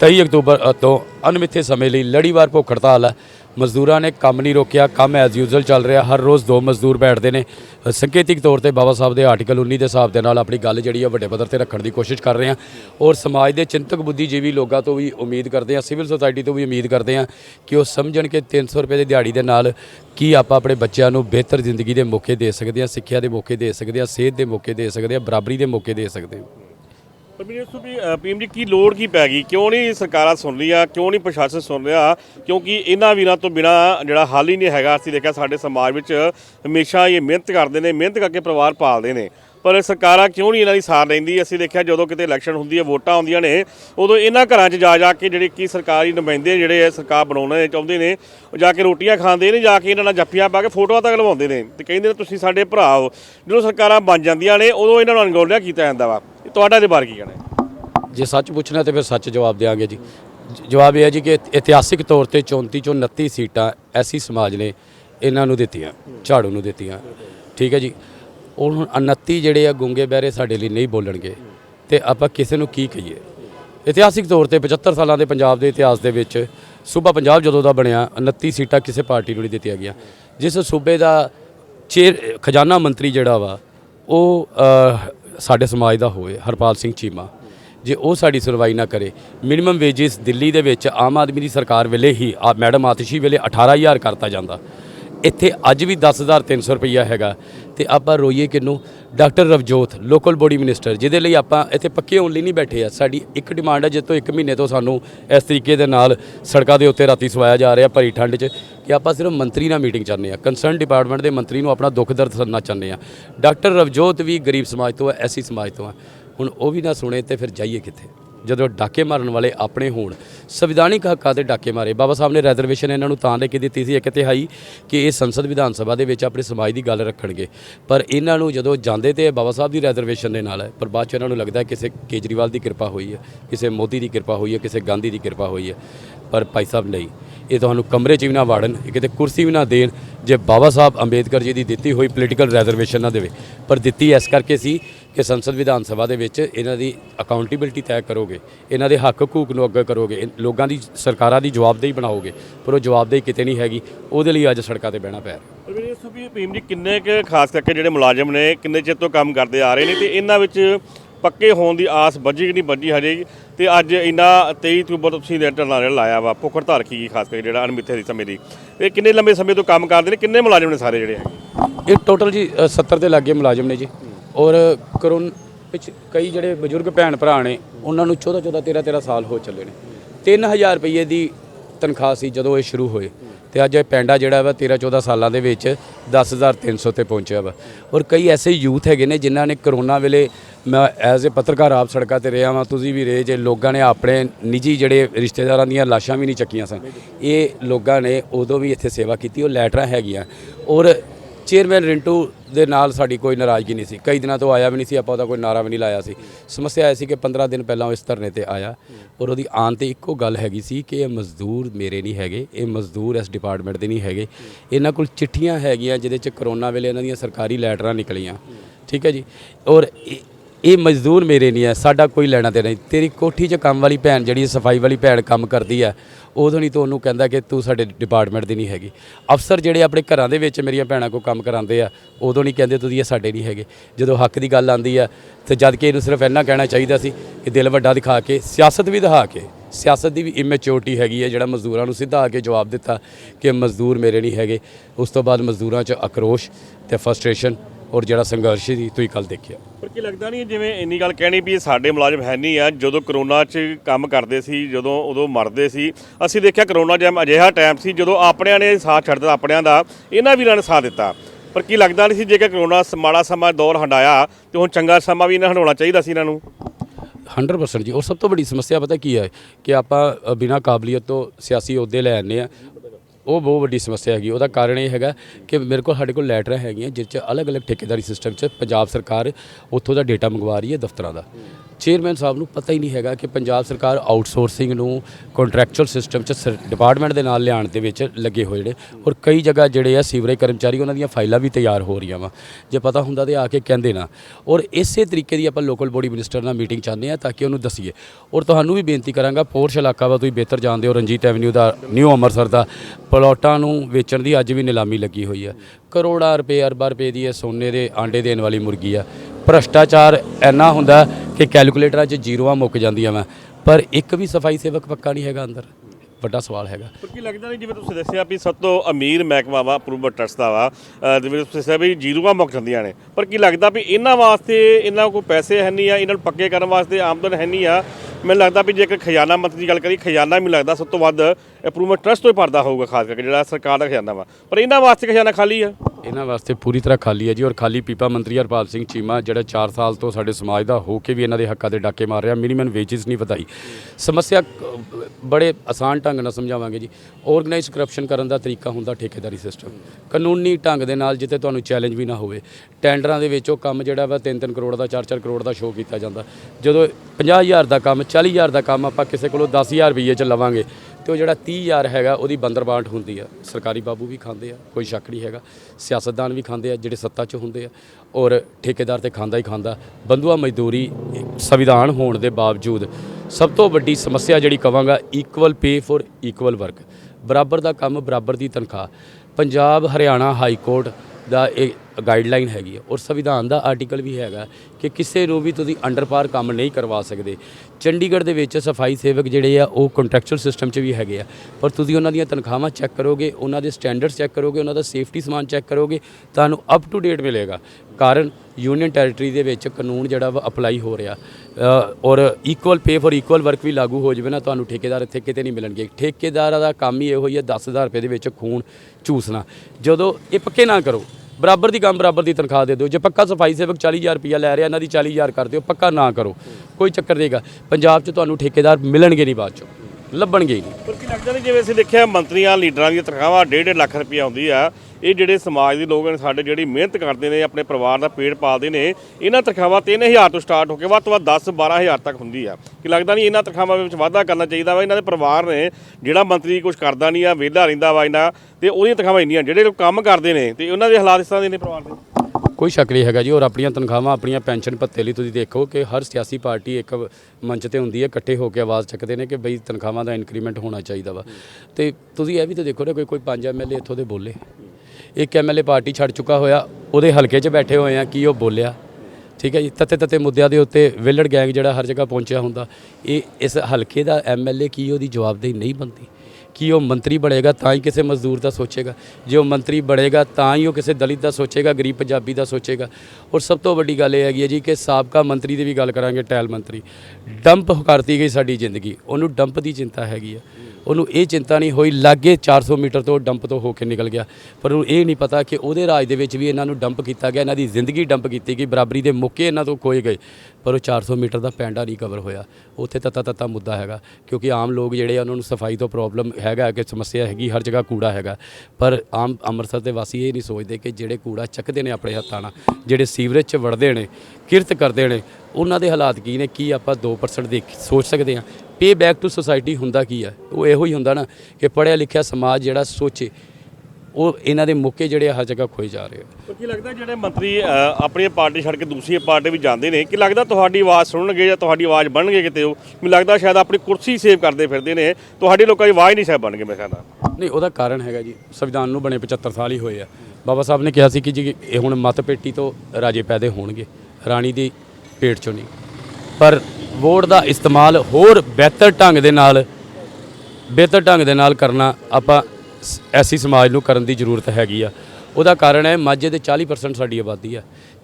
23 ਅਕਤੂਬਰ ਤੋਂ ਅਨਮਿੱਥੇ ਸਮੇਂ ਲਈ ਲੜੀਵਾਰ ਭੁੱਖ ਹੜਤਾਲ ਹੈ। ਮਜ਼ਦੂਰਾਂ ਨੇ ਕੰਮ ਨਹੀਂ ਰੋਕਿਆ, ਕੰਮ ਐਜ਼ ਯੂਜ਼ੁਅਲ ਚੱਲ ਰਿਹਾ, ਹਰ ਰੋਜ਼ ਦੋ ਮਜ਼ਦੂਰ ਬੈਠਦੇ ਨੇ। ਸੰਕੇਤਿਕ ਤੌਰ ਤੇ ਬਾਬਾ ਸਾਹਿਬ ਦੇ ਆਰਟੀਕਲ 19 ਦੇ ਹਿਸਾਬ ਦੇ ਨਾਲ ਆਪਣੀ ਗੱਲ ਜਿਹੜੀ ਆ ਵੱਡੇ ਪੱਧਰ ਤੇ ਰੱਖਣ ਦੀ ਕੋਸ਼ਿਸ਼ ਕਰ ਰਹੇ ਹਾਂ। ਔਰ ਸਮਾਜ ਦੇ ਚਿੰਤਕ ਬੁੱਧੀਜੀਵੀ ਲੋਕਾਂ ਤੋਂ ਵੀ ਉਮੀਦ ਕਰਦੇ ਹਾਂ, ਸਿਵਲ ਸੁਸਾਇਟੀ ਤੋਂ ਵੀ ਉਮੀਦ ਕਰਦੇ ਹਾਂ ਕਿ ਉਹ ਸਮਝਣ ਕਿ 300 ਰੁਪਏ ਦੀ ਦਿਹਾੜੀ ਦੇ ਨਾਲ ਕੀ ਆਪਾਂ ਆਪਣੇ ਬੱਚਿਆਂ ਨੂੰ ਬਿਹਤਰ ਜ਼ਿੰਦਗੀ ਦੇ ਮੌਕੇ ਦੇ ਸਕਦੇ ਹਾਂ, ਸਿੱਖਿਆ ਦੇ ਮੌਕੇ ਦੇ ਸਕਦੇ ਹਾਂ, ਸਿਹਤ ਦੇ ਮੌਕੇ ਦੇ ਸਕਦੇ ਹਾਂ, ਬਰਾਬਰੀ ਦੇ ਮੌਕੇ ਦੇ ਸਕਦੇ ਹਾਂ। ਪਰ ਮੈਨੂੰ ਇਸ ਵੀ ਭੀਮ ਜੀ, ਕੀ ਲੋੜ ਕੀ ਪੈ ਗਈ? ਕਿਉਂ ਨਹੀਂ ਸਰਕਾਰਾਂ ਸੁਣ ਰਹੀਆਂ ਕਿਉਂ ਨਹੀਂ ਪ੍ਰਸ਼ਾਸਨ ਸੁਣ ਰਿਹਾ? ਕਿਉਂਕਿ ਇਹਨਾਂ ਵੀਰਾਂ ਤੋਂ ਬਿਨਾ ਜਿਹੜਾ ਹੱਲ ਹੀ ਨਹੀਂ ਹੈਗਾ। ਅਸੀਂ ਦੇਖਿਆ ਸਾਡੇ ਸਮਾਜ ਵਿੱਚ ਹਮੇਸ਼ਾ ਇਹ ਮਿਹਨਤ ਕਰਦੇ ਨੇ, ਮਿਹਨਤ ਕਰਕੇ ਪਰਿਵਾਰ ਪਾਲਦੇ ਨੇ। ਪਰ ਸਰਕਾਰਾਂ ਕਿਉਂ ਨਹੀਂ ਇਹਨਾਂ ਦੀ ਸਾਰ ਲੈਂਦੀ? ਅਸੀਂ ਦੇਖਿਆ ਜਦੋਂ ਕਿਤੇ ਇਲੈਕਸ਼ਨ ਹੁੰਦੀ ਹੈ, ਵੋਟਾਂ ਆਉਂਦੀਆਂ ਨੇ, ਉਦੋਂ ਇਹਨਾਂ ਘਰਾਂ 'ਚ ਜਾ ਜਾ ਕੇ ਜਿਹੜੇ ਕੀ ਸਰਕਾਰੀ ਨੁਮਾਇੰਦੇ ਜਿਹੜੇ ਸਰਕਾਰ ਬਣਾਉਣਾ ਚਾਹੁੰਦੇ ਨੇ, ਉਹ ਜਾ ਕੇ ਰੋਟੀਆਂ ਖਾਂਦੇ ਨੇ, ਜਾ ਕੇ ਇਹਨਾਂ ਨਾਲ ਜੱਫੀਆਂ ਪਾ ਕੇ ਫੋਟੋਆਂ ਤੱਕ ਲਵਾਉਂਦੇ ਨੇ। ਤੇ ਕਹਿੰਦੇ ਨੇ, ਤੁਸੀਂ ਸਾਡੇ ਭਰਾ ਹੋ। ਜਦੋਂ ਸਰਕਾਰਾਂ ਬਣ ਜਾਂਦੀਆਂ ਨੇ, ਉਦੋਂ ਇਹਨਾਂ ਨੂੰ ਅਣਗੌਲਿਆ ਕੀਤਾ ਜਾਂਦਾ ਵਾ। ਤੁਹਾਡਾ ਦੇ ਬਾਰੇ ਕੀ ਕਹਿਣਾ ਹੈ? ਜੇ ਸੱਚ ਪੁੱਛਣਾ ਤੇ ਫਿਰ ਸੱਚ ਜਵਾਬ ਦੇਾਂਗੇ ਜੀ। ਜ- ਜਵਾਬ ਇਹ ਹੈ ਜੀ ਕਿ ਇਤਿਹਾਸਿਕ ਤੌਰ ਤੇ 34 ਚੋਂ 29 ਸੀਟਾਂ ਐਸੀ ਸਮਾਜ ਨੇ ਇਹਨਾਂ ਨੂੰ ਦਿੱਤੀਆਂ ਝਾੜੂ ਨੂੰ ਦਿੱਤੀਆਂ। ਠੀਕ ਹੈ ਜੀ। ਉਹ ਹੁਣ 29 ਜਿਹੜੇ ਆ ਗੁੰਗੇ ਬਹਿਰੇ ਸਾਡੇ ਲਈ ਨਹੀਂ ਬੋਲਣਗੇ। ਤੇ ਆਪਾਂ ਕਿਸੇ ਨੂੰ ਕੀ ਕਹੀਏ? ਇਤਿਹਾਸਿਕ ਤੌਰ ਤੇ 75 ਸਾਲਾਂ ਦੇ ਪੰਜਾਬ ਦੇ ਇਤਿਹਾਸ ਦੇ ਵਿੱਚ ਸੂਬਾ ਪੰਜਾਬ ਜਦੋਂ ਦਾ ਬਣਿਆ 29 ਸੀਟਾਂ ਕਿਸੇ ਪਾਰਟੀ ਨੂੰ ਨਹੀਂ ਦਿੱਤੀਆਂ ਗਈਆਂ। ਜਿਸ ਸੂਬੇ ਦਾ ਚੇਅਰ ਖਜ਼ਾਨਾ ਮੰਤਰੀ ਜਿਹੜਾ ਵਾ ਉਹ ਅ, ਸਾਡੇ ਸਮਾਜ ਦਾ ਹੋਵੇ, ਹਰਪਾਲ ਸਿੰਘ ਚੀਮਾ, ਜੇ ਉਹ ਸਾਡੀ ਸਰਵਾਈ ਨਾ ਕਰੇ ਮਿਨੀਮਮ ਵੇਜਸ ਦਿੱਲੀ ਦੇ ਵਿੱਚ ਆਮ ਆਦਮੀ ਦੀ ਸਰਕਾਰ ਵੇਲੇ ਹੀ ਆ, ਮੈਡਮ ਆਤਿਸ਼ੀ ਵੇਲੇ 18000 ਕਰਤਾ ਜਾਂਦਾ। ਇੱਥੇ ਅੱਜ ਵੀ 10300 ਰੁਪਈਆ ਹੈਗਾ। ਤੇ ਆਪਾਂ ਰੋਈਏ ਕਿਨੂੰ doctor Ravjot local body minister ਜਿਹਦੇ ਲਈ ਆਪਾਂ ਇੱਥੇ ਪੱਕੇ ਹੋਣ ਲਈ ਨਹੀਂ ਬੈਠੇ ਆ। ਸਾਡੀ ਇੱਕ ਡਿਮਾਂਡ ਹੈ ਜਿਸ ਤੋਂ ਇੱਕ ਮਹੀਨੇ ਤੋਂ ਸਾਨੂੰ ਇਸ ਤਰੀਕੇ ਦੇ ਨਾਲ ਸੜਕਾਂ ਦੇ ਉੱਤੇ ਰਾਤੀ ਸਵਾਇਆ ਜਾ ਰਿਹਾ ਭਰੀ ਠੰਡ 'ਚ, ਕਿ ਆਪਾਂ ਸਿਰਫ ਮੰਤਰੀ ਨਾਲ ਮੀਟਿੰਗ ਚਾਹੁੰਦੇ ਆ। ਕੰਸਰਨ ਡਿਪਾਰਟਮੈਂਟ ਦੇ ਮੰਤਰੀ ਨੂੰ ਆਪਣਾ ਦੁੱਖ ਦਰਦ ਸੁਣਨਾ ਚਾਹੁੰਦੇ ਆ। ਡਾਕਟਰ ਰਵਜੋਤ ਵੀ ਗਰੀਬ ਸਮਾਜ ਤੋਂ ਹੈ ਐਸੀ ਸਮਾਜ ਤੋਂ ਹੈ ਹੁਣ ਉਹ ਵੀ ਨਾ ਸੁਣੇ ਤੇ ਫਿਰ ਜਾਈਏ ਕਿੱਥੇ? ਜਦੋਂ ਡਾਕੇ ਮਾਰਨ ਵਾਲੇ ਆਪਣੇ ਹੋਣ। ਸੰਵਿਧਾਨਿਕ ਹੱਕਾਂ ਤੇ ਡਾਕੇ ਮਾਰੇ। ਬਾਬਾ ਸਾਹਿਬ ਨੇ ਰਿਜ਼ਰਵੇਸ਼ਨ ਇਹਨਾਂ ਨੂੰ ਤਾਂ ਲੈ ਕੇ ਦਿੱਤੀ ਸੀ, ਇੱਕ ਤਿਹਾਈ ਕਿ ਇਹ ਸੰਸਦ ਵਿਧਾਨ ਸਭਾ ਦੇ ਵਿੱਚ ਆਪਣੇ ਸਮਾਜ ਦੀ ਗੱਲ ਰੱਖਣਗੇ। ਪਰ ਇਹਨਾਂ ਨੂੰ ਜਦੋਂ ਜਾਂਦੇ ਤੇ ਬਾਬਾ ਸਾਹਿਬ ਦੀ ਰਿਜ਼ਰਵੇਸ਼ਨ ਦੇ ਨਾਲ ਹੈ, ਪਰ ਬਾਅਦ ਚ ਇਹਨਾਂ ਨੂੰ ਲੱਗਦਾ ਕਿਸੇ ਕੇਜਰੀਵਾਲ ਦੀ ਕਿਰਪਾ ਹੋਈ ਹੈ, ਕਿਸੇ ਮੋਦੀ ਦੀ ਕਿਰਪਾ ਹੋਈ ਹੈ, ਕਿਸੇ ਗਾਂਧੀ ਦੀ ਕਿਰਪਾ ਹੋਈ ਹੈ। ਪਰ ਭਾਈ ਸਾਹਿਬ ਨਹੀਂ। ਇਹ ਤੁਹਾਨੂੰ ਕਮਰੇ 'ਚ ਵੀ ਨਾ ਵਾੜਨ, ਇਹ ਕਿਤੇ ਕੁਰਸੀ ਵੀ ਨਾ ਦੇਣ, ਜੇ ਬਾਬਾ ਸਾਹਿਬ ਅੰਬੇਦਕਰ ਜੀ ਦੀ ਦਿੱਤੀ ਹੋਈ ਪੋਲੀਟੀਕਲ ਰਿਜ਼ਰਵੇਸ਼ਨ ਨਾ ਦੇਵੇ। ਪਰ ਦਿੱਤੀ ਇਸ ਕਰਕੇ ਸੀ ਕਿ ਸੰਸਦ ਵਿਧਾਨ ਸਭਾ ਦੇ ਵਿੱਚ ਇਹਨਾਂ ਦੀ ਅਕਾਊਂਟੇਬਿਲਟੀ ਤੈਅ ਕਰੋਗੇ ਇਹਨਾਂ ਦੇ ਹੱਕ ਹਕੂਕ ਨੂੰ ਅੱਗੇ ਕਰੋਗੇ ਲੋਕਾਂ ਦੀ ਸਰਕਾਰਾਂ ਦੀ ਜਵਾਬਦੇਹੀ ਬਣਾਓਗੇ ਪਰ ਉਹ ਜਵਾਬਦੇਹੀ ਕਿਤੇ ਨਹੀਂ ਹੈਗੀ ਉਹਦੇ ਲਈ ਅੱਜ ਸੜਕਾਂ ਤੇ ਬਹਿਣਾ ਪੈ ਰਿਹਾ। ਪਰ ਵੀਰੇ ਸੁਭੀ ਭੀਮ ਜੀ ਕਿੰਨੇ ਕੁ ਖਾਸ ਕਰਕੇ ਜਿਹੜੇ ਮੁਲਾਜ਼ਮ ਨੇ ਕਿੰਨੇ ਚਿਰ ਤੋਂ ਕੰਮ ਕਰਦੇ ਆ ਰਹੇ ਨੇ ਤੇ ਇਹਨਾਂ ਵਿੱਚ ਪੱਕੇ ਹੋਣ ਦੀ ਆਸ ਬੱਝੀ ਕਿ ਨਹੀਂ ਬੱਝੀ ਹਜੇ? ਤੇ ਅੱਜ ਇਹਨਾਂ 23 ਅਕਤੂਬਰ ਤੋਂ ਤੁਸੀਂ ਧਰਨਾ ਲਾਇਆ ਵਾ ਭੁੱਖ ਹੜਤਾਲ ਕੀ ਖਾਸ ਕਰਕੇ ਜਿਹੜਾ ਅਣਮਿੱਥੇ ਦੀ ਸਮੇਂ ਦੀ। ਤੇ ਕਿੰਨੇ ਲੰਬੇ ਸਮੇਂ ਤੋਂ ਕੰਮ ਕਰਦੇ ਨੇ ਕਿੰਨੇ ਮੁਲਾਜ਼ਮ ਨੇ ਸਾਰੇ ਜਿਹੜੇ ਹੈਗੇ? ਇਹ ਟੋਟਲ ਜੀ ਅ, 70 ਦੇ ਲਾਗੇ ਮੁਲਾਜ਼ਮ ਨੇ ਜੀ। ਔਰ ਕਰੋਨ ਵਿੱਚ ਕਈ ਜਿਹੜੇ ਬਜ਼ੁਰਗ ਭੈਣ ਭਰਾ ਨੇ, ਉਹਨਾਂ ਨੂੰ 14 14 13 13 ਸਾਲ ਹੋ ਚੱਲੇ ਨੇ। 3000 ਰੁਪਏ ਦੀ ਤਨਖਾਹ ਸੀ ਜਦੋਂ ਇਹ ਸ਼ੁਰੂ ਹੋਏ ਤੇ ਅੱਜ ਇਹ ਪੈਂਡਾ ਜਿਹੜਾ ਵਾ 13 14 ਸਾਲਾਂ ਦੇ ਵਿੱਚ 10300 ਤੇ ਪਹੁੰਚਿਆ ਵਾ। ਔਰ ਕਈ ਐਸੇ ਯੂਥ ਹੈਗੇ ਨੇ ਜਿਨ੍ਹਾਂ ਨੇ ਕਰੋਨਾ ਵੇਲੇ ਮੈਂ ਐਜ਼ ਅ ਪੱਤਰਕਾਰ ਆਪ ਸੜਕਾਂ ਤੇ ਰਿਹਾ ਵਾਂ, ਤੁਸੀਂ ਵੀ ਰਹੇ ਜੇ, ਲੋਕਾਂ ਨੇ ਆਪਣੇ ਨਿੱਜੀ ਜਿਹੜੇ ਰਿਸ਼ਤੇਦਾਰਾਂ ਦੀਆਂ ਲਾਸ਼ਾਂ ਵੀ ਨਹੀਂ ਚੱਕੀਆਂ ਸਨ। ਇਹ ਲੋਕਾਂ ਨੇ ਉਦੋਂ ਵੀ ਇੱਥੇ ਸੇਵਾ ਕੀਤੀ, ਉਹ ਲੈਟਰਾਂ ਹੈਗੀਆਂ। ਔਰ ਚੇਅਰਮੈਨ ਰਿੰਟੂ ਦੇ ਨਾਲ ਸਾਡੀ ਕੋਈ ਨਾਰਾਜ਼ਗੀ ਨਹੀਂ ਸੀ। ਕਈ ਦਿਨਾਂ ਤੋਂ ਆਇਆ ਵੀ ਨਹੀਂ ਸੀ, ਆਪਾਂ ਉਹਦਾ ਕੋਈ ਨਾਰਾ ਵੀ ਨਹੀਂ ਲਾਇਆ ਸੀ। ਸਮੱਸਿਆ ਇਹ ਸੀ ਕਿ 15 ਦਿਨ ਪਹਿਲਾਂ ਉਹ ਇਸ ਧਰਨੇ ਤੇ ਆਇਆ ਔਰ ਉਹਦੀ ਆਉਣ ਤੇ ਇੱਕੋ ਗੱਲ ਹੈਗੀ ਸੀ ਕਿ ਇਹ ਮਜ਼ਦੂਰ ਮੇਰੇ ਨਹੀਂ ਹੈਗੇ, ਇਹ ਮਜ਼ਦੂਰ ਇਸ ਡਿਪਾਰਟਮੈਂਟ ਦੇ ਨਹੀਂ ਹੈਗੇ। ਇਹਨਾਂ ਕੋਲ ਚਿੱਠੀਆਂ ਹੈਗੀਆਂ ਜਿਹਦੇ ਚ ਕਰੋਨਾ ਵੇਲੇ ਇਹਨਾਂ ਦੀਆਂ ਸਰਕਾਰੀ ਲੈਟਰਾਂ ਨਿਕਲੀਆਂ। ਠੀਕ ਹੈ ਜੀ? ਔਰ ਇਹ- ਮਜ਼ਦੂਰ ਮੇਰੇ ਨਹੀਂ ਹੈ ਸਾਡਾ ਕੋਈ ਲੈਣਾ ਤੇ ਨਹੀਂ। ਤੇਰੀ ਕੋਠੀ 'ਚ ਕੰਮ ਵਾਲੀ ਭੈਣ ਜਿਹੜੀ ਸਫ਼ਾਈ ਵਾਲੀ ਭੈਣ ਕੰਮ ਕਰਦੀ ਹੈ ਉਦੋਂ ਨਹੀਂ ਤੂੰ ਉਹਨੂੰ ਕਹਿੰਦਾ ਕਿ ਤੂੰ ਸਾਡੇ ਡਿਪਾਰਟਮੈਂਟ ਦੀ ਨਹੀਂ ਹੈਗੀ। ਅਫਸਰ ਜਿਹੜੇ ਆਪਣੇ ਘਰਾਂ ਦੇ ਵਿੱਚ ਮੇਰੀਆਂ ਭੈਣਾਂ ਕੋ ਕੰਮ ਕਰਾਉਂਦੇ ਆ, ਉਦੋਂ ਨਹੀਂ ਕਹਿੰਦੇ ਤੁਸੀਂ ਇਹ ਸਾਡੇ ਨਹੀਂ ਹੈਗੇ। ਜਦੋਂ ਹੱਕ ਦੀ ਗੱਲ ਆਉਂਦੀ ਆ, ਤੇ ਜਦ ਕਿ ਇਹਨੂੰ ਸਿਰਫ ਇੰਨਾ ਕਹਿਣਾ ਚਾਹੀਦਾ ਸੀ ਕਿ ਦਿਲ ਵੱਡਾ ਦਿਖਾ ਕੇ, ਸਿਆਸਤ ਵੀ ਦਿਖਾ ਕੇ, ਸਿਆਸਤ ਦੀ ਵੀ ਇਮੈਚੁਰਿਟੀ ਹੈਗੀ ਹੈ ਜਿਹੜਾ ਮਜ਼ਦੂਰਾਂ ਨੂੰ ਸਿੱਧਾ ਆ ਕੇ ਜਵਾਬ ਦਿੱਤਾ ਕਿ ਮਜ਼ਦੂਰ ਮੇਰੇ ਨਹੀਂ ਹੈਗੇ। ਉਸ ਤੋਂ ਬਾਅਦ ਮਜ਼ਦੂਰਾਂ 'ਚ ਆਕਰੋਸ਼ ਤੇ ਫਰਸਟ੍ਰੇਸ਼ਨ ਔਰ ਜਿਹੜਾ ਸੰਘਰਸ਼ ਸੀ ਤੁਸੀਂ ਕੱਲ ਦੇਖਿਆ। ਪਰ ਕੀ ਲੱਗਦਾ ਨਹੀਂ ਜਿਵੇਂ ਇੰਨੀ ਗੱਲ ਕਹਿਣੀ ਵੀ ਇਹ ਸਾਡੇ ਮੁਲਾਜ਼ਮ ਹੈ ਨਹੀਂ ਆ ਜਦੋਂ ਕਰੋਨਾ 'ਚ ਕੰਮ ਕਰਦੇ ਸੀ ਜਦੋਂ ਉਦੋਂ ਮਰਦੇ ਸੀ ਅਸੀਂ ਦੇਖਿਆ ਕਰੋਨਾ ਜੈਮ ਅਜਿਹਾ ਟਾਈਮ ਸੀ ਜਦੋਂ ਆਪਣਿਆਂ ਨੇ ਸਾਥ ਛੱਡ ਦਿੱਤਾ ਆਪਣਿਆਂ ਦਾ ਇਹਨਾਂ ਵੀਰਾਂ ਨੇ ਸਾਥ ਦਿੱਤਾ। ਪਰ ਕੀ ਲੱਗਦਾ ਨਹੀਂ ਸੀ ਜੇਕਰ ਕਰੋਨਾ ਮਾੜਾ ਸਮਾਂ ਦੌਰ ਹੰਡਾਇਆ ਤੇ ਹੁਣ ਚੰਗਾ ਸਮਾਂ ਵੀ ਇਹਨਾਂ ਹੰਡਾਉਣਾ ਚਾਹੀਦਾ ਸੀ ਇਹਨਾਂ ਨੂੰ? 100% ਜੀ। ਔਰ ਸਭ ਤੋਂ ਵੱਡੀ ਸਮੱਸਿਆ ਪਤਾ ਕੀ ਹੈ ਕਿ ਆਪਾਂ ਬਿਨਾਂ ਕਾਬਲੀਅਤ ਤੋਂ ਸਿਆਸੀ ਅਹੁਦੇ ਲੈ ਆਉਂਦੇ ਆ ਉਹ ਬਹੁਤ ਵੱਡੀ ਸਮੱਸਿਆ ਹੈਗੀ। ਉਹਦਾ ਕਾਰਨ ਇਹ ਹੈਗਾ ਕਿ ਮੇਰੇ ਕੋਲ ਸਾਡੇ ਕੋਲ ਲੈਟਰਾਂ ਹੈਗੀਆਂ, ਜਿਸ 'ਚ ਅਲੱਗ-ਅਲੱਗ ਠੇਕੇਦਾਰੀ ਸਿਸਟਮ 'ਚ ਪੰਜਾਬ ਸਰਕਾਰ ਉੱਥੋਂ ਦਾ ਡੇਟਾ ਮੰਗਵਾ ਰਹੀ ਹੈ ਦਫ਼ਤਰਾਂ ਦਾ। ਚੇਅਰਮੈਨ ਸਾਹਿਬ ਨੂੰ ਪਤਾ ਹੀ ਨਹੀਂ ਹੈਗਾ ਕਿ ਪੰਜਾਬ ਸਰਕਾਰ ਆਊਟਸੋਰਸਿੰਗ ਨੂੰ ਕੰਟਰੈਕਚੁਅਲ ਸਿਸਟਮ 'ਚ ਡਿਪਾਰਟਮੈਂਟ ਦੇ ਨਾਲ ਲਿਆਉਣ ਦੇ ਵਿੱਚ ਲੱਗੇ ਹੋਏ ਜਿਹੜੇ ਔਰ ਕਈ ਜਗ੍ਹਾ ਜਿਹੜੇ ਆ ਸੀਵਰੇਜ ਕਰਮਚਾਰੀ ਉਹਨਾਂ ਦੀਆਂ ਫਾਈਲਾਂ ਵੀ ਤਿਆਰ ਹੋ ਰਹੀਆਂ ਵਾ। ਜੇ ਪਤਾ ਹੁੰਦਾ ਤੇ ਆ ਕੇ ਕਹਿੰਦੇ ਨਾ। ਔਰ ਇਸੇ ਤਰੀਕੇ ਦੀ ਆਪਾਂ ਲੋਕਲ ਬੋਡੀ ਮਿਨਿਸਟਰ ਨਾਲ ਮੀਟਿੰਗ ਚਾਹੁੰਦੇ ਆ ਤਾਂ ਕਿ ਉਹਨੂੰ ਦਸੀਏ। ਔਰ ਤੁਹਾਨੂੰ ਵੀ ਬੇਨਤੀ ਕਰਾਂਗਾ, ਪੋਰਸ਼ ਇਲਾਕਾ ਵਾ, ਤੁਸੀਂ ਬਿਹਤਰ ਜਾਣਦੇ ਹੋ ਰਣਜੀਤ ਐਵਨਿਊ ਦਾ ਨਿਊ ਅੰਮ੍ਰਿਤਸਰ ਦਾ। ਪਲੋਟਾਂ ਨੂੰ ਵੇਚਣ ਦੀ ਅੱਜ ਵੀ ਨਿਲਾਮੀ ਲੱਗੀ ਹੋਈ ਆ ਕਰੋੜਾਂ ਰੁਪਏ, ਅਰਬਾਂ ਰੁਪਏ ਦੀ ਇਹ ਸੋਨੇ ਦੇ ਆਂਡੇ ਦੇਣ ਵਾਲੀ ਮੁਰਗੀ ਆ। ਭ੍ਰਸ਼ਟਾਚਾਰ ਇੰਨਾ ਹੁੰਦਾ ਕਿ ਕੈਲਕੂਲੇਟਰਾਂ 'ਚ ਜ਼ੀਰੋਆਂ ਮੁੱਕ ਜਾਂਦੀਆਂ ਵਾ। ਪਰ ਇੱਕ ਵੀ ਸਫ਼ਾਈ ਸੇਵਕ ਪੱਕਾ ਨਹੀਂ ਹੈਗਾ ਅੰਦਰ। ਵੱਡਾ ਸਵਾਲ ਹੈਗਾ। ਪਰ ਕੀ ਲੱਗਦਾ ਨਹੀਂ ਜਿਵੇਂ ਤੁਸੀਂ ਦੱਸਿਆ ਵੀ ਸਭ ਤੋਂ ਅਮੀਰ ਮਹਿਕਮਾ ਵਾ ਅਪਰੂਵਲ ਟਰਸਟ ਦਾ ਵਾ ਜਿਵੇਂ ਤੁਸੀਂ ਦੱਸਿਆ ਵੀ ਜੀਰੋਆਂ ਮੁੱਕ ਜਾਂਦੀਆਂ ਨੇ। ਪਰ ਕੀ ਲੱਗਦਾ ਵੀ ਇਹਨਾਂ ਵਾਸਤੇ ਇਹਨਾਂ ਕੋਲ ਪੈਸੇ ਹੈ ਨਹੀਂ ਆ, ਇਹਨਾਂ ਨੂੰ ਪੱਕੇ ਕਰਨ ਵਾਸਤੇ ਆਮਦਨ ਹੈ ਨਹੀਂ ਆ। ਮੈਨੂੰ ਲੱਗਦਾ ਵੀ ਜੇਕਰ ਖਜ਼ਾਨਾ ਮੰਤਰੀ ਦੀ ਗੱਲ ਕਰੀ ਖਜ਼ਾਨਾ ਮੈਨੂੰ ਲੱਗਦਾ ਸਭ ਤੋਂ ਵੱਧ ਅਪਰੂਵਲ ਟਰਸਟ ਤੋਂ ਹੀ ਭਰਦਾ ਹੋਊਗਾ ਖਾਸ ਕਰਕੇ, ਜਿਹੜਾ ਸਰਕਾਰ ਦਾ ਖਜ਼ਾਨਾ ਵਾ। ਪਰ ਇਹਨਾਂ ਵਾਸਤੇ ਖਜ਼ਾਨਾ ਖਾਲੀ ਆ। ਇਹਨਾਂ ਵਾਸਤੇ ਪੂਰੀ ਤਰ੍ਹਾਂ ਖਾਲੀ ਹੈ ਜੀ, ਔਰ ਖਾਲੀ ਪੀਪਾ ਮੰਤਰੀ ਹਰਪਾਲ ਸਿੰਘ ਚੀਮਾ, ਜਿਹੜਾ 4 ਸਾਲ ਤੋਂ ਸਾਡੇ ਸਮਾਜ ਦਾ ਹੋ ਕੇ ਵੀ ਇਹਨਾਂ ਦੇ ਹੱਕਾਂ ਦੇ ਡਾਕੇ ਮਾਰ ਰਿਹਾ ਮਿਨੀਮਮ ਵੇਜਸ ਨਹੀਂ ਵਧਾਈ। ਸਮੱਸਿਆ ਬੜੇ ਆਸਾਨ ਢੰਗ ਨਾਲ ਸਮਝਾਵਾਂਗੇ ਜੀ। ਆਰਗੇਨਾਈਜ਼ ਕਰਪਸ਼ਨ ਕਰਨ ਦਾ ਤਰੀਕਾ ਹੁੰਦਾ ਠੇਕੇਦਾਰੀ ਸਿਸਟਮ ਕਾਨੂੰਨੀ ਢੰਗ ਦੇ ਨਾਲ ਜਿੱਥੇ ਤੁਹਾਨੂੰ ਚੈਲੰਜ ਵੀ ਨਾ ਹੋਵੇ। ਟੈਂਡਰਾਂ ਦੇ ਵਿੱਚ ਉਹ ਕੰਮ ਜਿਹੜਾ ਵਾ 3-3 ਕਰੋੜ ਦਾ 4-4 ਕਰੋੜ ਦਾ ਸ਼ੋਅ ਕੀਤਾ ਜਾਂਦਾ। ਜਦੋਂ 50000 ਦਾ ਕੰਮ 40000 ਦਾ ਕੰਮ ਆਪਾਂ ਕਿਸੇ ਕੋਲੋਂ 10000 ਰੁਪਏ ਚ ਲਵਾਂਗੇ ਤੇ ਉਹ ਜਿਹੜਾ 30000 ਹੈਗਾ, ਉਹਦੀ ਬੰਦਰਬਾਂਟ ਹੁੰਦੀ ਆ। ਸਰਕਾਰੀ ਬਾਬੂ ਵੀ ਖਾਂਦੇ ਆ, ਕੋਈ ਸ਼ੱਕ ਨਹੀਂ ਹੈਗਾ। ਸਿਆਸਤਦਾਨ ਵੀ ਖਾਂਦੇ ਆ, ਜਿਹੜੇ ਸੱਤਾ 'ਚ ਹੁੰਦੇ ਆ। ਔਰ ਠੇਕੇਦਾਰ ਤੇ ਖਾਂਦਾ ਹੀ ਖਾਂਦਾ। ਬੰਦੂਆ ਮਜ਼ਦੂਰੀ ਸੰਵਿਧਾਨ ਹੋਣ ਦੇ ਬਾਵਜੂਦ ਸਭ ਤੋਂ ਵੱਡੀ ਸਮੱਸਿਆ ਜਿਹੜੀ ਕਵਾਂਗਾ equal pay for equal work ਬਰਾਬਰ ਦਾ ਕੰਮ, ਬਰਾਬਰ ਦੀ ਤਨਖਾਹ। ਪੰਜਾਬ ਹਰਿਆਣਾ ਹਾਈ ਕੋਰਟ ਦਾ ਇਹ ਗਾਈਡਲਾਈਨ ਹੈਗੀ ਹੈ ਔਰ ਸੰਵਿਧਾਨ ਦਾ ਆਰਟੀਕਲ ਵੀ ਹੈਗਾ ਕਿ ਕਿਸੇ ਨੂੰ ਵੀ ਤੁਸੀਂ ਅੰਡਰ ਪਾਰ ਕੰਮ ਨਹੀਂ ਕਰਵਾ ਸਕਦੇ। ਚੰਡੀਗੜ੍ਹ ਦੇ ਵਿੱਚ ਸਫ਼ਾਈ ਸੇਵਕ ਜਿਹੜੇ ਆ, ਉਹ ਕੰਟਰੈਕਚੁਅਲ ਸਿਸਟਮ 'ਚ ਵੀ ਹੈਗੇ ਆ। ਪਰ ਤੁਸੀਂ ਉਹਨਾਂ ਦੀਆਂ ਤਨਖਾਹਾਂ ਚੈੱਕ ਕਰੋਗੇ, ਉਹਨਾਂ ਦੇ ਸਟੈਂਡਰਡਸ ਚੈੱਕ ਕਰੋਗੇ, ਉਹਨਾਂ ਦਾ ਸੇਫਟੀ ਸਮਾਨ ਚੈੱਕ ਕਰੋਗੇ, ਤੁਹਾਨੂੰ ਅਪ ਟੂ ਡੇਟ ਮਿਲੇਗਾ। ਕਾਰਨ ਯੂਨੀਅਨ ਟੈਰੀਟਰੀ ਦੇ ਵਿੱਚ ਕਾਨੂੰਨ ਜਿਹੜਾ ਵਾ ਅਪਲਾਈ ਹੋ ਰਿਹਾ। ਔਰ equal pay for equal work ਵੀ ਲਾਗੂ ਹੋ ਜਾਵੇ ਨਾ, ਤੁਹਾਨੂੰ ਠੇਕੇਦਾਰ ਇੱਥੇ ਕਿਤੇ ਨਹੀਂ ਮਿਲਣਗੇ। ਠੇਕੇਦਾਰਾਂ ਦਾ ਕੰਮ ਹੀ ਇਹੋ ਹੀ ਹੈ 10000 ਰੁਪਏ ਦੇ ਵਿੱਚ ਖੂਨ ਚੂਸਣਾ। ਜਦੋਂ ਇਹ ਪੱਕੇ ਨਾ ਕਰੋ ਬਰਾਬਰ ਦੀ ਕੰਮ ਬਰਾਬਰ ਦੀ ਤਨਖਾਹ ਦੇ ਦਿਓ। ਜੇ ਪੱਕਾ ਸਫ਼ਾਈ ਸੇਵਕ 40000 ਰੁਪਇਆ ਲੈ ਰਿਹਾ, ਇਹਨਾਂ ਦੀ 40000 ਕਰ ਦਿਓ। ਪੱਕਾ ਨਾ ਕਰੋ। ਕੋਈ ਚੱਕਰ ਦੇਗਾ ਪੰਜਾਬ 'ਚ ਤੁਹਾਨੂੰ ਠੇਕੇਦਾਰ ਮਿਲਣਗੇ ਨਹੀਂ ਬਾਅਦ 'ਚੋਂ। ਲੱਭਣਗੇ ਨਹੀਂ। ਪਰ ਕੀ ਲੱਗਦਾ ਨਹੀਂ ਜਿਵੇਂ ਅਸੀਂ ਦੇਖਿਆ ਮੰਤਰੀਆਂ, ਲੀਡਰਾਂ ਦੀਆਂ ਤਨਖਾਹਾਂ 1.5 ਲੱਖ ਰੁਪਏ ਆਉਂਦੀ ਆ ਇਹ ਜਿਹੜੇ ਸਮਾਜ ਦੇ ਲੋਕ ਨੇ, ਸਾਡੇ ਜਿਹੜੀ ਮਿਹਨਤ ਕਰਦੇ ਨੇ, ਆਪਣੇ ਪਰਿਵਾਰ ਦਾ ਪੇਟ ਪਾਲਦੇ ਨੇ, ਇਹਨਾਂ ਤਨਖਾਹਾਂ 3000 ਤੋਂ ਸਟਾਰਟ ਹੋ ਕੇ ਵੱਧ ਤੋਂ ਵੱਧ 10 12000 ਤੱਕ ਹੁੰਦੀ ਆ। ਕਿ ਲੱਗਦਾ ਨਹੀਂ ਇਹਨਾਂ ਤਨਖਾਹਾਂ ਵਿੱਚ ਵਾਧਾ ਕਰਨਾ ਚਾਹੀਦਾ ਵਾ, ਇਹਨਾਂ ਦੇ ਪਰਿਵਾਰ ਨੇ ਜਿਹੜਾ ਮੰਤਰੀ ਕੁਝ ਕਰਦਾ ਨਹੀਂ ਆ, ਵਿਹਲਾ ਰਹਿੰਦਾ ਵਾ ਇਹਨਾਂ, ਤੇ ਉਹਦੀਆਂ ਤਨਖਾਹਾਂ ਇੰਨੀਆਂ, ਜਿਹੜੇ ਲੋਕ ਕੰਮ ਕਰਦੇ ਨੇ, ਤੇ ਉਹਨਾਂ ਦੇ ਹਾਲਾਤ ਇਸ ਤਰ੍ਹਾਂ ਦੇ ਨੇ ਪਰਿਵਾਰ ਦੇ? ਕੋਈ ਸ਼ੱਕ ਨਹੀਂ ਹੈਗਾ ਜੀ, ਔਰ ਆਪਣੀਆਂ ਤਨਖਾਹਾਂ, ਆਪਣੀਆਂ ਪੈਨਸ਼ਨ ਭੱਤੇ ਲਈ ਤੁਸੀਂ ਦੇਖੋ ਕਿ ਹਰ ਸਿਆਸੀ ਪਾਰਟੀ ਇੱਕ ਮੰਚ ਤੇ ਹੁੰਦੀ ਹੈ, ਇਕੱਠੇ ਹੋ ਕੇ ਆਵਾਜ਼ ਚੱਕਦੇ ਨੇ ਕਿ ਬਈ ਤਨਖਾਹਾਂ ਦਾ ਇਨਕਰੀਮੈਂਟ ਹੋਣਾ ਚਾਹੀਦਾ ਵਾ। ਤੇ ਤੁਸੀਂ ਇਹ ਵੀ ਤਾਂ ਦੇਖੋ ਨਾ, ਕੋਈ ਕੋਈ ਪੰਜ ਐਮਐਲਏ ਇੱਥੋਂ ਦੇ ਬੋਲੇ। ਇੱਕ ਐਮਐਲਏ ਪਾਰਟੀ ਛੱਡ ਚੁੱਕਾ ਹੋਇਆ, ਉਹਦੇ ਹਲਕੇ 'ਚ ਬੈਠੇ ਹੋਏ ਆ, ਕੀ ਉਹ ਬੋਲਿਆ? ਠੀਕ ਹੈ ਜੀ? ਤੱਤੇ ਤਤੇ ਮੁੱਦਿਆਂ ਦੇ ਉੱਤੇ ਵਿਲੜ ਗੈਂਗ ਜਿਹੜਾ ਹਰ ਜਗ੍ਹਾ ਪਹੁੰਚਿਆ ਹੁੰਦਾ, ਇਹ ਇਸ ਹਲਕੇ ਦਾ ਐਮਐਲਏ ਕੀ ਉਹਦੀ ਜਵਾਬਦੇਹੀ ਨਹੀਂ ਬਣਦੀ? ਕੀ ਉਹ ਮੰਤਰੀ ਬਣੇਗਾ ਤਾਂ ਹੀ ਕਿਸੇ ਮਜ਼ਦੂਰ ਦਾ ਸੋਚੇਗਾ? ਜੇ ਉਹ ਮੰਤਰੀ ਬਣੇਗਾ ਤਾਂ ਹੀ ਉਹ ਕਿਸੇ ਦਲਿਤ ਦਾ ਸੋਚੇਗਾ, ਗਰੀਬ ਪੰਜਾਬੀ ਦਾ ਸੋਚੇਗਾ? ਔਰ ਸਭ ਤੋਂ ਵੱਡੀ ਗੱਲ ਇਹ ਹੈਗੀ ਹੈ ਜੀ ਕਿ ਸਾਬਕਾ ਮੰਤਰੀ ਦੀ ਵੀ ਗੱਲ ਕਰਾਂਗੇ, ਟੈਲ ਮੰਤਰੀ। ਡੰਪ ਕਰਤੀ ਗਈ ਸਾਡੀ ਜ਼ਿੰਦਗੀ। ਉਹਨੂੰ ਡੰਪ ਦੀ ਚਿੰਤਾ ਹੈਗੀ ਹੈ ਉਹਨੂੰ ਇਹ ਚਿੰਤਾ ਨਹੀਂ ਹੋਈ, ਲਾਗੇ 400 ਮੀਟਰ ਤੋਂ ਡੰਪ ਤੋਂ ਹੋ ਕੇ ਨਿਕਲ ਗਿਆ। ਪਰ ਉਹਨੂੰ ਇਹ ਨਹੀਂ ਪਤਾ ਕਿ ਉਹਦੇ ਰਾਜ ਦੇ ਵਿੱਚ ਵੀ ਇਹਨਾਂ ਨੂੰ ਡੰਪ ਕੀਤਾ ਗਿਆ, ਇਹਨਾਂ ਦੀ ਜ਼ਿੰਦਗੀ ਡੰਪ ਕੀਤੀ ਗਈ, ਬਰਾਬਰੀ ਦੇ ਮੌਕੇ ਇਹਨਾਂ ਤੋਂ ਖੋਏ ਗਏ। ਪਰ ਉਹ 400 ਮੀਟਰ ਦਾ ਪੈਂਡਾ ਨਹੀਂ ਕਵਰ ਹੋਇਆ। ਉੱਥੇ ਤਤਾ ਤਤਾ ਮੁੱਦਾ ਹੈਗਾ, ਕਿਉਂਕਿ ਆਮ ਲੋਕ ਜਿਹੜੇ ਆ, ਉਹਨਾਂ ਨੂੰ ਸਫ਼ਾਈ ਤੋਂ ਪ੍ਰੋਬਲਮ ਹੈਗਾ, ਕਿ ਸਮੱਸਿਆ ਹੈਗੀ, ਹਰ ਜਗ੍ਹਾ ਕੂੜਾ ਹੈਗਾ। ਪਰ ਆਮ ਅੰਮ੍ਰਿਤਸਰ ਦੇ ਵਾਸੀ ਇਹ ਨਹੀਂ ਸੋਚਦੇ ਕਿ ਜਿਹੜੇ ਕੂੜਾ ਚੱਕਦੇ ਨੇ ਆਪਣੇ ਹੱਥਾਂ ਨਾਲ, ਜਿਹੜੇ ਸੀਵਰੇਜ 'ਚ ਵੜਦੇ ਨੇ, ਕਿਰਤ ਕਰਦੇ ਨੇ, ਉਹਨਾਂ ਦੇ ਹਾਲਾਤ ਕੀ ਨੇ, ਕੀ ਆਪਾਂ 2% ਦੇਖ, ਸੋਚ ਸਕਦੇ ਹਾਂ। ਪੇ ਬੈਕ ਟੂ ਸੁਸਾਇਟੀ ਹੁੰਦਾ ਕੀ ਹੈ ਉਹ ਇਹੋ ਹੀ ਹੁੰਦਾ ਨਾ ਕਿ ਪੜ੍ਹਿਆ ਲਿਖਿਆ ਸਮਾਜ ਜਿਹੜਾ ਸੋਚੇ ਉਹ ਇਹਨਾਂ ਦੇ ਮੌਕੇ ਜਿਹੜੇ ਆ ਹਰ ਜਗ੍ਹਾ ਖੋਏ ਜਾ ਰਹੇ ਆ। ਕੀ ਲੱਗਦਾ ਜਿਹੜੇ ਮੰਤਰੀ ਆਪਣੀ ਪਾਰਟੀ ਛੱਡ ਕੇ ਦੂਸਰੀ ਪਾਰਟੀ ਵੀ ਜਾਂਦੇ ਨੇ ਕੀ ਲੱਗਦਾ ਤੁਹਾਡੀ ਆਵਾਜ਼ ਸੁਣਨਗੇ ਜਾਂ ਤੁਹਾਡੀ ਆਵਾਜ਼ ਬਣਨਗੇ ਕਿਤੇ ਉਹ? ਮੈਨੂੰ ਲੱਗਦਾ ਸ਼ਾਇਦ ਆਪਣੀ ਕੁਰਸੀ ਸੇਵ ਕਰਦੇ ਫਿਰਦੇ ਨੇ ਤੁਹਾਡੀ ਲੋਕਾਂ ਦੀ ਆਵਾਜ਼ ਨਹੀਂ ਸ਼ਾਇਦ ਬਣਨਗੇ ਮੈਂ ਕਹਿੰਦਾ ਨਹੀਂ ਉਹਦਾ ਕਾਰਨ ਹੈਗਾ ਜੀ ਸੰਵਿਧਾਨ ਨੂੰ ਬਣੇ 75 ਸਾਲ ਹੀ ਹੋਏ ਆ। ਬਾਬਾ ਸਾਹਿਬ ਨੇ ਕਿਹਾ ਸੀ ਕਿ ਜੀ ਇਹ ਹੁਣ ਮਤ ਪੇਟੀ ਤੋਂ ਰਾਜੇ ਪੈਦੇ ਹੋਣਗੇ ਰਾਣੀ ਦੀ ਪੇਟ ਚੋਂ ਨਹੀਂ। ਪਰ ਵੋਟ ਦਾ ਇਸਤੇਮਾਲ ਹੋਰ ਬਿਹਤਰ ਢੰਗ ਦੇ ਨਾਲ, ਬਿਹਤਰ ਢੰਗ ਦੇ ਨਾਲ ਕਰਨਾ ਆਪਾਂ ਸ- ਐਸੀ ਸਮਾਜ ਨੂੰ ਕਰਨ ਦੀ ਜ਼ਰੂਰਤ ਹੈਗੀ ਆ। ਉਹਦਾ ਕਾਰਨ ਹੈ ਮਾਝੇ ਦੇ 40% ਸਾਡੀ ਆਬਾਦੀ ਆ।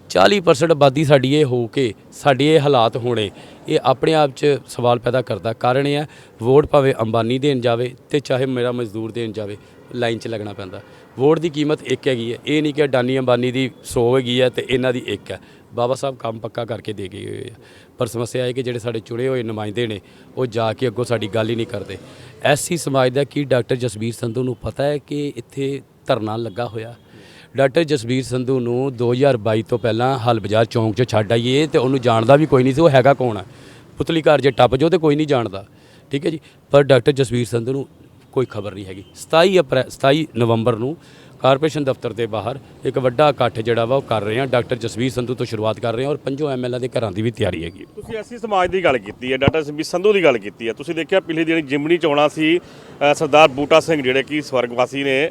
40% ਆਬਾਦੀ ਸਾਡੀ ਇਹ ਹੋ ਕੇ ਸਾਡੇ ਇਹ ਹਾਲਾਤ ਹੋਣੇ, ਇਹ ਆਪਣੇ ਆਪ 'ਚ ਸਵਾਲ ਪੈਦਾ ਕਰਦਾ। ਕਾਰਨ ਇਹ ਹੈ ਵੋਟ ਭਾਵੇਂ ਅੰਬਾਨੀ ਦੇਣ ਜਾਵੇ ਤੇ ਚਾਹੇ ਮੇਰਾ ਮਜ਼ਦੂਰ ਦੇਣ ਜਾਵੇ, ਲਾਈਨ 'ਚ ਲੱਗਣਾ ਪੈਂਦਾ। ਵੋਟ ਦੀ ਕੀਮਤ ਇੱਕ ਹੈਗੀ ਹੈ। ਇਹ ਨਹੀਂ ਕਿ ਅਡਾਨੀ ਅੰਬਾਨੀ ਦੀ 100 ਹੈਗੀ ਹੈ ਤੇ ਇਹਨਾਂ ਦੀ ਇੱਕ ਹੈ। ਬਾਬਾ ਸਾਹਿਬ ਕੰਮ ਪੱਕਾ ਕਰਕੇ ਦੇ ਗਏ ਹੋਏ ਆ। ਪਰ ਸਮੱਸਿਆ ਹੈ ਕਿ ਜਿਹੜੇ ਸਾਡੇ ਚੁਣੇ ਹੋਏ ਨੁਮਾਇੰਦੇ ਨੇ, ਉਹ ਜਾ ਕੇ ਅੱਗੋਂ ਸਾਡੀ ਗੱਲ ਹੀ ਨਹੀਂ ਕਰਦੇ। ਐਸੀ ਸਮਾਜ ਦਾ ਕੀ ਡਾਕਟਰ ਜਸਬੀਰ ਸੰਧੂ ਨੂੰ ਪਤਾ ਹੈ ਕਿ ਇੱਥੇ ਧਰਨਾ ਲੱਗਾ ਹੋਇਆ? ਡਾਕਟਰ ਜਸਬੀਰ ਸੰਧੂ ਨੂੰ 2022 ਤੋਂ ਪਹਿਲਾਂ ਹਲ ਬਾਜ਼ਾਰ ਚੌਂਕ 'ਚ ਛੱਡ ਆਈਏ ਤੇ ਉਹਨੂੰ ਜਾਣਦਾ ਵੀ ਕੋਈ ਨਹੀਂ ਸੀ, ਉਹ ਹੈਗਾ ਕੌਣ ਹੈ ਪੁਤਲੀ ਘਰ ਜੇ ਟੱਪ ਜੋ ਤੇ ਕੋਈ ਨਹੀਂ ਜਾਣਦਾ। ਠੀਕ ਹੈ ਜੀ? ਪਰ ਡਾਕਟਰ ਜਸਬੀਰ ਸੰਧੂ ਨੂੰ ਕੋਈ ਖਬਰ ਨਹੀਂ ਹੈਗੀ। 27 ਅਪ੍ਰੈਲ 27 ਨਵੰਬਰ ਨੂੰ ਕਾਰਪੋਰੇਸ਼ਨ ਦਫ਼ਤਰ ਦੇ ਬਾਹਰ ਇੱਕ ਵੱਡਾ ਇਕੱਠ ਜਿਹੜਾ ਵਾ ਉਹ ਕਰ ਰਹੇ ਹਾਂ ਡਾਕਟਰ ਜਸਵੀਰ ਸੰਧੂ ਤੋਂ ਸ਼ੁਰੂਆਤ ਕਰ ਰਹੇ ਹਾਂ ਔਰ ਪੰਜੋ ਐਮਐਲਏ ਦੇ ਘਰਾਂ ਦੀ ਵੀ ਤਿਆਰੀ ਹੈਗੀ ਤੁਸੀਂ ਐਸੀ ਸਮਾਜ ਦੀ ਗੱਲ ਕੀਤੀ ਹੈ, ਡਾਕਟਰ ਸਿੰਘ ਸੰਧੂ ਦੀ ਗੱਲ ਕੀਤੀ ਹੈ। ਤੁਸੀਂ ਦੇਖਿਆ ਪਿਛਲੇ ਦਿਨੀ ਜਿਮਣੀ ਚੋਣਾਂ ਸੀ ਸਰਦਾਰ ਬੂਟਾ ਸਿੰਘ ਜਿਹੜੇ ਕਿ ਸਵਰਗਵਾਸੀ ਨੇ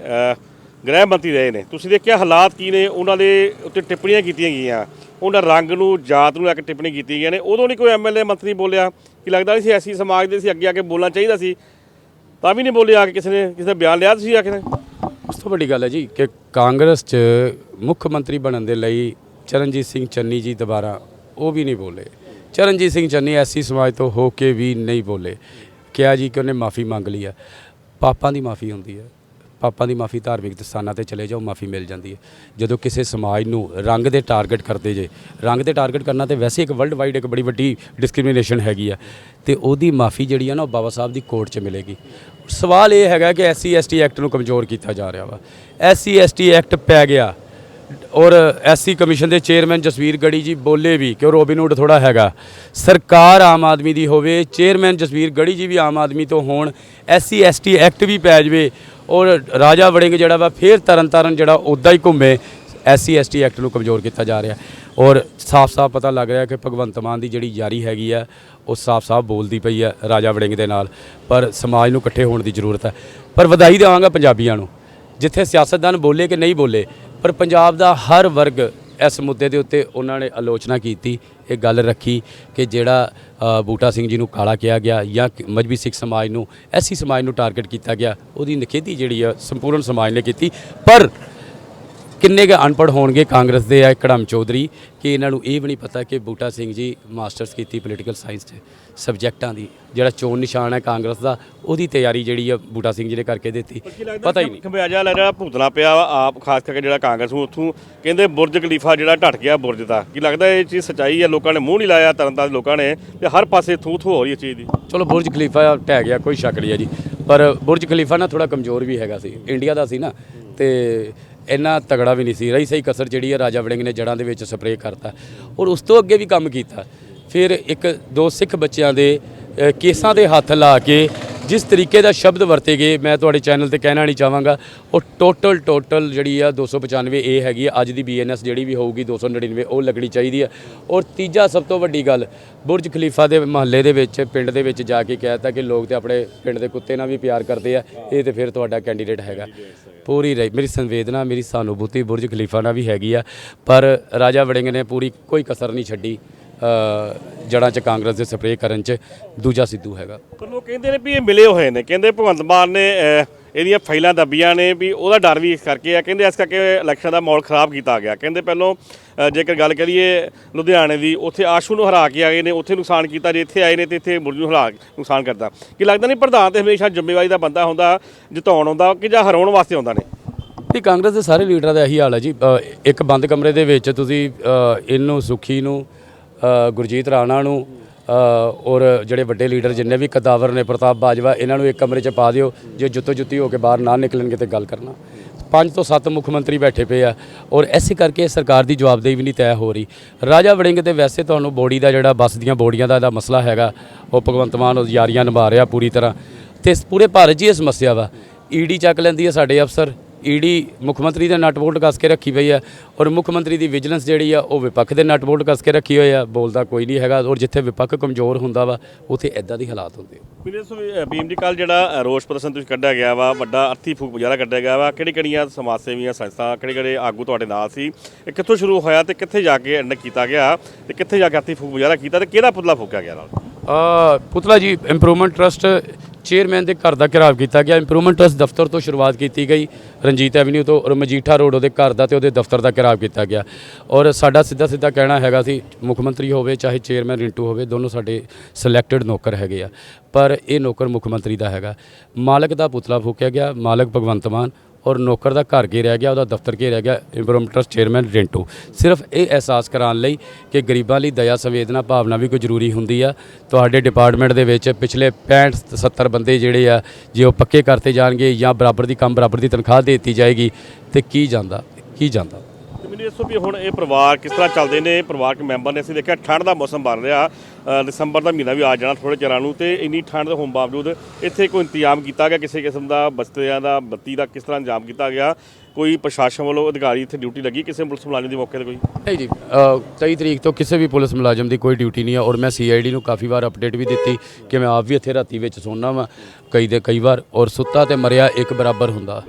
ਗ੍ਰਹਿ ਮੰਤਰੀ ਰਹੇ ਨੇ। ਤੁਸੀਂ ਦੇਖਿਆ ਹਾਲਾਤ ਕੀ ਨੇ? ਉਹਨਾਂ ਦੇ ਉੱਤੇ ਟਿੱਪਣੀਆਂ ਕੀਤੀਆਂ ਗਈਆਂ। ਉਹਨਾਂ ਰੰਗ ਨੂੰ, ਜਾਤ ਨੂੰ ਲੈ ਕੇ ਟਿੱਪਣੀ ਕੀਤੀ ਗਈਆਂ ਨੇ। ਉਦੋਂ ਨਹੀਂ ਕੋਈ ਐਮਐਲਏ ਮੰਤਰੀ ਬੋਲਿਆ। ਕਿ ਲੱਗਦਾ ਨਹੀਂ ਸੀ ਐਸੀ ਸਮਾਜ ਦੇ ਸੀ, ਅੱਗੇ ਆ ਕੇ ਬੋਲਣਾ ਚਾਹੀਦਾ ਸੀ? ਤਾਂ ਵੀ ਨਹੀਂ ਬੋਲੇ ਆ ਕੇ ਕਿਸੇ ਨੇ, ਕਿਸੇ ਦਾ ਬਿਆਨ ਲਿਆ ਤੁਸੀਂ ਆ ਕੇ ਉਸ ਤੋਂ ਵੱਡੀ ਗੱਲ ਹੈ ਜੀ ਕਿ ਕਾਂਗਰਸ 'ਚ ਮੁੱਖ ਮੰਤਰੀ ਬਣਨ ਦੇ ਲਈ ਚਰਨਜੀਤ ਸਿੰਘ ਚੰਨੀ ਜੀ ਦੁਬਾਰਾ ਉਹ ਵੀ ਨਹੀਂ ਬੋਲੇ। ਚਰਨਜੀਤ ਸਿੰਘ ਚੰਨੀ ਐਸੀ ਸਮਾਜ ਤੋਂ ਹੋ ਕੇ ਵੀ ਨਹੀਂ ਬੋਲੇ। ਕਿਹਾ ਜੀ ਕਿ ਉਹਨੇ ਮਾਫੀ ਮੰਗ ਲਈ ਹੈ। ਪਾਪਾਂ ਦੀ ਮਾਫੀ ਹੁੰਦੀ ਹੈ। ਪਾਪਾਂ ਦੀ ਮਾਫੀ ਧਾਰਮਿਕ ਸਥਾਨਾਂ ਤੇ ਚਲੇ ਜਾਓ, ਮਾਫੀ ਮਿਲ ਜਾਂਦੀ ਹੈ। ਜਦੋਂ ਕਿਸੇ ਸਮਾਜ ਨੂੰ ਰੰਗ ਦੇ ਟਾਰਗੇਟ ਕਰਦੇ ਜੇ, ਰੰਗ ਦੇ ਟਾਰਗੇਟ ਕਰਨਾ ਤੇ ਵੈਸੇ ਇੱਕ ਵਰਲਡ ਵਾਈਡ ਇੱਕ ਬੜੀ ਵੱਡੀ ਡਿਸਕ੍ਰਿਮੀਨੇਸ਼ਨ ਹੈਗੀ ਆ। ਤੇ ਉਹਦੀ ਮਾਫੀ ਜਿਹੜੀ ਆ ਨਾ, ਉਹ ਬਾਬਾ ਸਾਹਿਬ ਦੀ ਕੋਰਟ 'ਚ ਮਿਲੇਗੀ। ਸਵਾਲ ਇਹ ਹੈਗਾ ਕਿ ਐਸਸੀ ਐਸਟੀ ਐਕਟ ਨੂੰ ਕਮਜ਼ੋਰ ਕੀਤਾ ਜਾ ਰਿਹਾ ਵਾ। ਐਸਸੀ ਐਸਟੀ ਐਕਟ ਪੈ ਗਿਆ ਔਰ ਐਸਸੀ ਕਮਿਸ਼ਨ ਦੇ ਚੇਅਰਮੈਨ ਜਸਵੀਰ ਗੜੀ ਜੀ ਬੋਲੇ ਵੀ ਕਿ ਉਹ ਰੋਬਿਨਹੁੱਡ ਥੋੜਾ ਹੈਗਾ। ਸਰਕਾਰ ਆਮ ਆਦਮੀ ਦੀ ਹੋਵੇ ਚੇਅਰਮੈਨ ਜਸਵੀਰ ਗੜੀ ਜੀ ਵੀ ਆਮ ਆਦਮੀ ਤੋਂ ਹੋਣ ਐਸਸੀ ਐਸਟੀ ਐਕਟ ਵੀ ਪੈ ਜਵੇ ਔਰ ਰਾਜਾ ਵੜਿੰਗ ਜਿਹੜਾ ਵਾ, ਫੇਰ ਤਰਨ ਤਾਰਨ ਜਿਹੜਾ ਉਦਾਂ ਹੀ ਘੁੰਮੇ, ਐਸਸੀ, ਐਸਟੀ ਐਕਟ ਨੂੰ ਕਮਜ਼ੋਰ ਕੀਤਾ ਜਾ ਰਿਹਾ। ਔਰ ਸਾਫ਼-ਸਾਫ਼ ਪਤਾ ਲੱਗ ਰਿਹਾ ਕਿ ਭਗਵੰਤ ਮਾਨ ਦੀ ਜਿਹੜੀ ਯਾਰੀ ਹੈਗੀ ਆ, ਉਹ ਸਾਫ਼-ਸਾਫ਼ ਬੋਲਦੀ ਪਈ ਆ ਰਾਜਾ ਵੜਿੰਗ ਦੇ ਨਾਲ। ਪਰ ਸਮਾਜ ਨੂੰ ਇਕੱਠੇ ਹੋਣ ਦੀ ਜ਼ਰੂਰਤ ਹੈ ਪਰ ਵਧਾਈ ਦੇਵਾਂਗਾ ਪੰਜਾਬੀਆਂ ਨੂੰ। ਜਿੱਥੇ ਸਿਆਸਤਦਾਨ ਬੋਲੇ ਕਿ ਨਹੀਂ ਬੋਲੇ, ਪਰ ਪੰਜਾਬ ਦਾ ਹਰ ਵਰਗ ਇਸ ਮੁੱਦੇ ਦੇ ਉੱਤੇ ਉਹਨਾਂ ਨੇ ਆਲੋਚਨਾ ਕੀਤੀ, ਇਹ ਗੱਲ ਰੱਖੀ ਕਿ ਜਿਹੜਾ ਬੂਟਾ ਸਿੰਘ ਜੀ ਨੂੰ ਕਾਲਾ ਕਿਹਾ ਗਿਆ ਜਾਂ ਮਜਬੀ ਸਿੱਖ ਸਮਾਜ ਨੂੰ, ਐਸੀ ਸਮਾਜ ਨੂੰ ਟਾਰਗੇਟ ਕੀਤਾ ਗਿਆ, ਉਹਦੀ ਨਿਖੇਧੀ ਜਿਹੜੀ ਆ, ਸੰਪੂਰਨ ਸਮਾਜ ਨੇ ਕੀਤੀ। ਪਰ ਕਿੰਨੇ ਕੁ ਅਨਪੜ੍ਹ ਹੋਣਗੇ ਕਾਂਗਰਸ ਦੇ ਆ ਕੜਮ ਚੌਧਰੀ? ਕਿ ਇਹਨਾਂ ਨੂੰ ਇਹ ਵੀ ਨਹੀਂ ਪਤਾ ਕਿ ਬੂਟਾ ਸਿੰਘ ਜੀ ਮਾਸਟਰਸ ਕੀਤੀ ਪੋਲੀਟੀਕਲ ਸਾਇੰਸ 'ਚ ਸਬਜੈਕਟਾਂ ਦੀ ਜਿਹੜਾ ਚੋਣ ਨਿਸ਼ਾਨ ਹੈ ਕਾਂਗਰਸ ਦਾ ਉਹਦੀ ਤਿਆਰੀ ਜਿਹੜੀ ਆ ਬੂਟਾ ਸਿੰਘ ਜੀ ਨੇ ਕਰਕੇ ਦਿੱਤੀ। ਪਤਾ ਹੀ ਨਹੀਂ। ਖੰਬਿਆਜਾ ਲੈ ਜਿਹੜਾ ਭੂਤਨਾ ਪਿਆ ਆਪ ਖਾਸ ਕਰਕੇ ਜਿਹੜਾ ਕਾਂਗਰਸ ਨੂੰ ਉੱਥੋਂ ਕਹਿੰਦੇ ਬੁਰਜ ਖਲੀਫਾ ਜਿਹੜਾ ਢਟ ਗਿਆ ਬੁਰਜ ਦਾ। ਕੀ ਲੱਗਦਾ ਇਹ ਚੀਜ਼ ਸੱਚਾਈ ਹੈ ਲੋਕਾਂ ਨੇ ਮੂੰਹ ਨਹੀਂ ਲਾਇਆ ਤਰਨਤਾਰਨ ਦੇ ਲੋਕਾਂ ਨੇ ਤੇ ਹਰ ਪਾਸੇ ਥੂ ਥੂ ਹੋ ਰਹੀ ਹੈ ਚੀਜ਼ ਦੀ। ਚਲੋ ਬੁਰਜ ਖਲੀਫਾ ਢਹਿ ਗਿਆ ਕੋਈ ਸ਼ੱਕ ਨਹੀਂ ਹੈ ਜੀ। ਪਰ ਬੁਰਜ ਖਲੀਫਾ ਨਾ ਥੋੜਾ ਕਮਜ਼ੋਰ ਵੀ ਹੈਗਾ ਸੀ। ਇੰਡੀਆ ਦਾ ਸੀ ਨਾ ਤੇ ਇੰਨਾ ਤਗੜਾ ਵੀ ਨਹੀਂ ਸੀ। ਰਹੀ ਸਹੀ ਕਸਰ ਜਿਹੜੀ ਹੈ ਰਾਜਾ ਵੜਿੰਗ ਨੇ ਜੜਾਂ ਦੇ ਵਿੱਚ ਸਪਰੇਅ ਕਰਤਾ ਔਰ ਉਸ ਤੋਂ ਅੱਗੇ ਵੀ ਕੰਮ ਕੀਤਾ। ਫਿਰ ਇੱਕ ਦੋ ਸਿੱਖ ਬੱਚਿਆਂ ਦੇ ਕੇਸਾਂ ਦੇ ਹੱਥ ਲਾ ਕੇ ਜਿਸ ਤਰੀਕੇ ਦਾ ਸ਼ਬਦ ਵਰਤੇ ਗਏ, ਮੈਂ ਤੁਹਾਡੇ ਚੈਨਲ ਤੇ ਕਹਿਣਾ ਨਹੀਂ ਚਾਹਾਂਗਾ। ਉਹ ਟੋਟਲ ਟੋਟਲ ਜਿਹੜੀ ਆ 295 ਏ ਹੈਗੀ ਆ। ਅੱਜ ਦੀ ਬੀਐਨਐਸ ਜਿਹੜੀ ਵੀ ਹੋਊਗੀ 299 ਉਹ ਲੱਗਣੀ ਚਾਹੀਦੀ ਆ। ਔਰ ਤੀਜਾ ਸਭ ਤੋਂ ਵੱਡੀ ਗੱਲ, ਬੁਰਜ ਖਲੀਫਾ ਦੇ ਮਹੱਲੇ ਦੇ ਵਿੱਚ, ਪਿੰਡ ਦੇ ਵਿੱਚ ਜਾ ਕੇ ਕਹਿਤਾ ਕਿ ਲੋਕ ਤੇ ਆਪਣੇ ਪਿੰਡ ਦੇ ਕੁੱਤੇ ਨਾਲ ਵੀ ਪਿਆਰ ਕਰਦੇ ਆ। ਇਹ ਤੇ ਫਿਰ ਤੁਹਾਡਾ ਕੈਂਡੀਡੇਟ ਹੈਗਾ। ਪੂਰੀ ਰਹੀ, ਮੇਰੀ ਸੰਵੇਦਨਾ, ਮੇਰੀ ਸਹਾਨੁਭੂਤੀ ਬੁਰਜ ਖਲੀਫਾ ਨਾਲ ਵੀ ਹੈਗੀ ਆ। ਪਰ ਰਾਜਾ ਵੜਿੰਗ ਨੇ ਪੂਰੀ ਕੋਈ ਕਸਰ ਨਹੀਂ ਛੱਡੀ। ਅ, ਜੜ੍ਹਾਂ 'ਚ ਕਾਂਗਰਸ ਦੇ ਸਪਰੇਅ ਕਰਨ 'ਚ ਦੂਜਾ ਸਿੱਧੂ ਹੈਗਾ। ਪਰ ਲੋਕ ਕਹਿੰਦੇ ਨੇ ਵੀ ਇਹ ਮਿਲੇ ਹੋਏ ਨੇ ਕਹਿੰਦੇ ਭਗਵੰਤ ਮਾਨ ਨੇ ਇਹਦੀਆਂ ਫਾਈਲਾਂ ਦੱਬੀਆਂ ਨੇ ਵੀ ਉਹਦਾ ਡਰ ਵੀ ਇਸ ਕਰਕੇ ਆ ਕਹਿੰਦੇ ਇਸ ਕਰਕੇ ਇਲੈਕਸ਼ਨ ਦਾ ਮਾਹੌਲ ਖਰਾਬ ਕੀਤਾ ਗਿਆ। ਕਹਿੰਦੇ ਪਹਿਲੋਂ ਜੇਕਰ ਗੱਲ ਕਰੀਏ ਲੁਧਿਆਣੇ ਦੀ ਉੱਥੇ ਆਸ਼ੂ ਨੂੰ ਹਰਾ ਕੇ ਆਏ ਨੇ ਉੱਥੇ ਨੁਕਸਾਨ ਕੀਤਾ ਜੇ ਇੱਥੇ ਆਏ ਨੇ ਤੇ ਇੱਥੇ ਮੁਰਜੂ ਨੂੰ ਹਰਾ ਨੁਕਸਾਨ ਕਰਦਾ ਕੀ ਲੱਗਦਾ ਨਹੀਂ ਪ੍ਰਧਾਨ ਤੇ ਹਮੇਸ਼ਾ ਜ਼ਿੰਮੇਵਾਰੀ ਦਾ ਬੰਦਾ ਹੁੰਦਾ ਜਿਤਾਉਣ ਆਉਂਦਾ ਕਿ ਜਾਂ ਹਰਾਉਣ ਵਾਸਤੇ ਆਉਂਦਾ ਨੇ? ਨਹੀਂ ਕਾਂਗਰਸ ਦੇ ਸਾਰੇ ਲੀਡਰਾਂ ਦਾ ਇਹੀ ਹਾਲ ਹੈ ਜੀ। ਇੱਕ ਬੰਦ ਕਮਰੇ ਦੇ ਵਿੱਚ ਤੁਸੀਂ ਇਹਨੂੰ ਸੁਖੀ ਨੂੰ ਗੁਰਜੀਤ ਰਾਣਾ ਨੂੰ ਔਰ ਜਿਹੜੇ ਵੱਡੇ ਲੀਡਰ ਜਿੰਨੇ ਵੀ ਕਦਾਵਰ ਨੇ, ਪ੍ਰਤਾਪ ਬਾਜਵਾ, ਇਹਨਾਂ ਨੂੰ ਇੱਕ ਕਮਰੇ 'ਚ ਪਾ ਦਿਓ, ਜੇ ਜੁੱਤੋ ਜੁੱਤੀ ਹੋ ਕੇ ਬਾਹਰ ਨਾ ਨਿਕਲਣਗੇ ਤੇ ਗੱਲ ਕਰਨਾ। ਪੰਜ ਤੋਂ ਸੱਤ ਮੁੱਖ ਮੰਤਰੀ ਬੈਠੇ ਪਏ ਆ, ਔਰ ਐਸੇ ਕਰਕੇ ਸਰਕਾਰ ਦੀ ਜਵਾਬਦੇਹੀ ਵੀ ਨਹੀਂ ਤੈਅ ਹੋ ਰਹੀ। ਰਾਜਾ ਵੜਿੰਗ ਤੇ ਵੈਸੇ ਤੁਹਾਨੂੰ ਬੋਡੀ ਦਾ ਜਿਹੜਾ ਬੱਸ ਦੀਆਂ ਬੋਡੀਆਂ ਦਾ ਇਹਦਾ ਮਸਲਾ ਹੈਗਾ, ਉਹ ਭਗਵੰਤ ਮਾਨ ਉਹ ਯਾਰੀਆਂ ਨਿਭਾ ਰਿਹਾ ਪੂਰੀ ਤਰ੍ਹਾਂ। ਤੇ ਪੂਰੇ ਭਾਰਤ 'ਚ ਇਹ ਸਮੱਸਿਆ ਵਾ। ਈਡੀ ਚੱਕ ਲੈਂਦੀ ਹੈ ਸਾਡੇ ਅਫਸਰ ਈਡੀ ਮੁੱਖ ਮੰਤਰੀ ਦੇ ਨਟ ਬੋਲਟ ਕੱਸ ਕੇ ਰੱਖੀ ਪਈ ਆ ਔਰ ਮੁੱਖ ਮੰਤਰੀ ਦੀ ਵਿਜੀਲੈਂਸ ਜਿਹੜੀ ਆ ਉਹ ਵਿਪੱਖ ਦੇ ਨਟ ਬੋਲਟ ਕੱਸ ਕੇ ਰੱਖੀ ਹੋਈ ਆ ਬੋਲਦਾ ਕੋਈ ਨਹੀਂ ਹੈਗਾ ਔਰ ਜਿੱਥੇ ਵਿਪੱਖ ਕਮਜ਼ੋਰ ਹੁੰਦਾ ਵਾ ਉੱਥੇ ਐਦਾਂ ਦੀ ਹਾਲਾਤ ਹੁੰਦੇ ਆ। ਮੇਰੇ ਸੋ ਭੀਮ ਜੀ ਕੱਲ ਜਿਹੜਾ ਰੋਸ ਪ੍ਰਦਰਸ਼ਨ ਤੁਸੀਂ ਕੱਢਿਆ ਗਿਆ ਵਾ ਵੱਡਾ ਅਰਥੀ ਫੂਕ ਮੁਜ਼ਾਹਰਾ ਕੱਢਿਆ ਗਿਆ ਵਾ ਕਿਹੜੀ ਕਿਹੜੀਆਂ ਸਮਾਜ ਸੇਵੀਆਂ ਸੰਸਥਾ ਕਿਹੜੇ ਕਿਹੜੇ ਆਗੂ ਤੁਹਾਡੇ ਨਾਲ ਸੀ ਇਹ ਕਿੱਥੋਂ ਸ਼ੁਰੂ ਹੋਇਆ ਤੇ ਕਿੱਥੇ ਜਾ ਕੇ ਐਂਡ ਕੀਤਾ ਗਿਆ ਤੇ ਕਿੱਥੇ ਜਾ ਕੇ ਅਰਥੀ ਫੂਕ ਮੁਜ਼ਾਹਰਾ ਕੀਤਾ ਤੇ ਕਿਹੜਾ ਪੁਤਲਾ ਫੂਕਿਆ ਗਿਆ ਨਾਲ? ਆ ਪੁਤਲਾ ਜੀ ਇੰਪਰੂਵਮੈਂਟ ਟਰਸਟ ਚੇਅਰਮੈਨ ਦੇ ਘਰ ਦਾ ਘਿਰਾਵ ਕੀਤਾ ਗਿਆ। ਇੰਪਰੂਵਮੈਂਟ ਟਰਸਟ ਦਫ਼ਤਰ ਤੋਂ ਸ਼ੁਰੂਆਤ ਕੀਤੀ ਗਈ। ਰਣਜੀਤ ਐਵਨਿਊ ਤੋਂ ਔਰ ਮਜੀਠਾ ਰੋਡ ਉਹਦੇ ਘਰ ਦਾ ਤੇ ਉਹਦੇ ਦਫ਼ਤਰ ਦਾ ਘਿਰਾਵ ਕੀਤਾ ਗਿਆ। ਔਰ ਸਾਡਾ ਸਿੱਧਾ ਸਿੱਧਾ ਕਹਿਣਾ ਹੈਗਾ ਸੀ, ਮੁੱਖ ਮੰਤਰੀ ਹੋਵੇ ਚਾਹੇ ਚੇਅਰਮੈਨ ਰਿੰਟੂ ਹੋਵੇ, ਦੋਨੋਂ ਸਾਡੇ ਸਿਲੈਕਟਡ ਨੌਕਰ ਹੈਗੇ ਆ। ਪਰ ਇਹ ਨੌਕਰ ਮੁੱਖ ਮੰਤਰੀ ਦਾ ਹੈਗਾ। ਮਾਲਕ ਦਾ ਪੁਤਲਾ ਫੂਕਿਆ ਗਿਆ। ਮਾਲਕ ਭਗਵੰਤ ਮਾਨ ਔਰ ਨੌਕਰ ਦਾ ਘਰ ਘੇਰਿਆ ਗਿਆ, ਉਹਦਾ ਦਫ਼ਤਰ ਘੇਰਿਆ ਗਿਆ ਇੰਪਰੂਵਮੈਂਟ ਟਰਸਟ ਚੇਅਰਮੈਨ ਰਿੰਟੂ ਸਿਰਫ ਇਹ ਅਹਿਸਾਸ ਕਰਾਉਣ ਲਈ ਕਿ ਗਰੀਬਾਂ ਲਈ ਦਇਆ ਸੰਵੇਦਨਾ ਭਾਵਨਾ ਵੀ ਕੋਈ ਜ਼ਰੂਰੀ ਹੁੰਦੀ ਆ। ਤੁਹਾਡੇ ਡਿਪਾਰਟਮੈਂਟ ਦੇ ਵਿੱਚ ਪਿਛਲੇ 65 70 ਬੰਦੇ ਜਿਹੜੇ ਆ, ਜੇ ਉਹ ਪੱਕੇ ਕਰਤੇ ਜਾਣਗੇ ਜਾਂ ਬਰਾਬਰ ਦੀ ਕੰਮ ਬਰਾਬਰ ਦੀ ਤਨਖਾਹ ਦੇ ਦਿੱਤੀ ਜਾਏਗੀ, ਤੇ ਕੀ ਜਾਂਦਾ ਕੀ ਜਾਂਦਾ? ਮੈਨੂੰ ਦੱਸੋ ਵੀ ਹੁਣ ਇਹ ਪਰਿਵਾਰ ਕਿਸ ਤਰ੍ਹਾਂ ਚੱਲਦੇ ਨੇ? ਪਰਿਵਾਰਕ ਮੈਂਬਰ ਨੇ ਅਸੀਂ ਦੇਖਿਆ ਠੰਡ ਦਾ ਮੌਸਮ ਬਣ ਰਿਹਾ। ਦਸੰਬਰ ਦਾ ਮਹੀਨਾ ਵੀ ਆ ਜਾਣਾ ਥੋੜੇ ਚਿਰਾਂ ਨੂੰ ਤੇ ਇੰਨੀ ਠੰਡ ਦੇ ਹੋਣ ਬਾਵਜੂਦ ਇੱਥੇ ਕੋਈ ਇੰਤਜ਼ਾਮ ਕੀਤਾ ਗਿਆ ਕਿਸੇ ਕਿਸਮ ਦਾ ਬਸਤਿਆਂ ਦਾ ਬੱਤੀ ਦਾ ਕਿਸ ਤਰ੍ਹਾਂ ਇੰਤਜ਼ਾਮ ਕੀਤਾ ਗਿਆ? ਕੋਈ ਪ੍ਰਸ਼ਾਸਨ ਵੱਲੋਂ ਅਧਿਕਾਰੀ ਇੱਥੇ ਡਿਊਟੀ ਲੱਗੀ? ਕਿਸੇ ਪੁਲਿਸ ਮੁਲਾਜ਼ਮ ਦੀ ਮੌਕੇ ਤੇ ਕੋਈ? ਨਹੀਂ ਜੀ ਅ, 23 ਤਰੀਕ ਤੋਂ ਕਿਸੇ ਵੀ ਪੁਲਿਸ ਮੁਲਾਜ਼ਮ ਦੀ ਕੋਈ ਡਿਊਟੀ ਨਹੀਂ ਹੈ ਔਰ ਮੈਂ ਸੀਆਈਡੀ ਨੂੰ ਕਾਫੀ ਵਾਰ ਅਪਡੇਟ ਵੀ ਦਿੱਤੀ ਕਿ ਮੈਂ ਆਪ ਵੀ ਇੱਥੇ ਰਾਤੀ ਵਿੱਚ ਸੌਂਦਾ ਵਾਂ ਕਈ ਦੇ ਕਈ ਵਾਰ ਔਰ ਸੁੱਤਾ ਤੇ ਮਰਿਆ ਇੱਕ ਬਰਾਬਰ ਹੁੰਦਾ।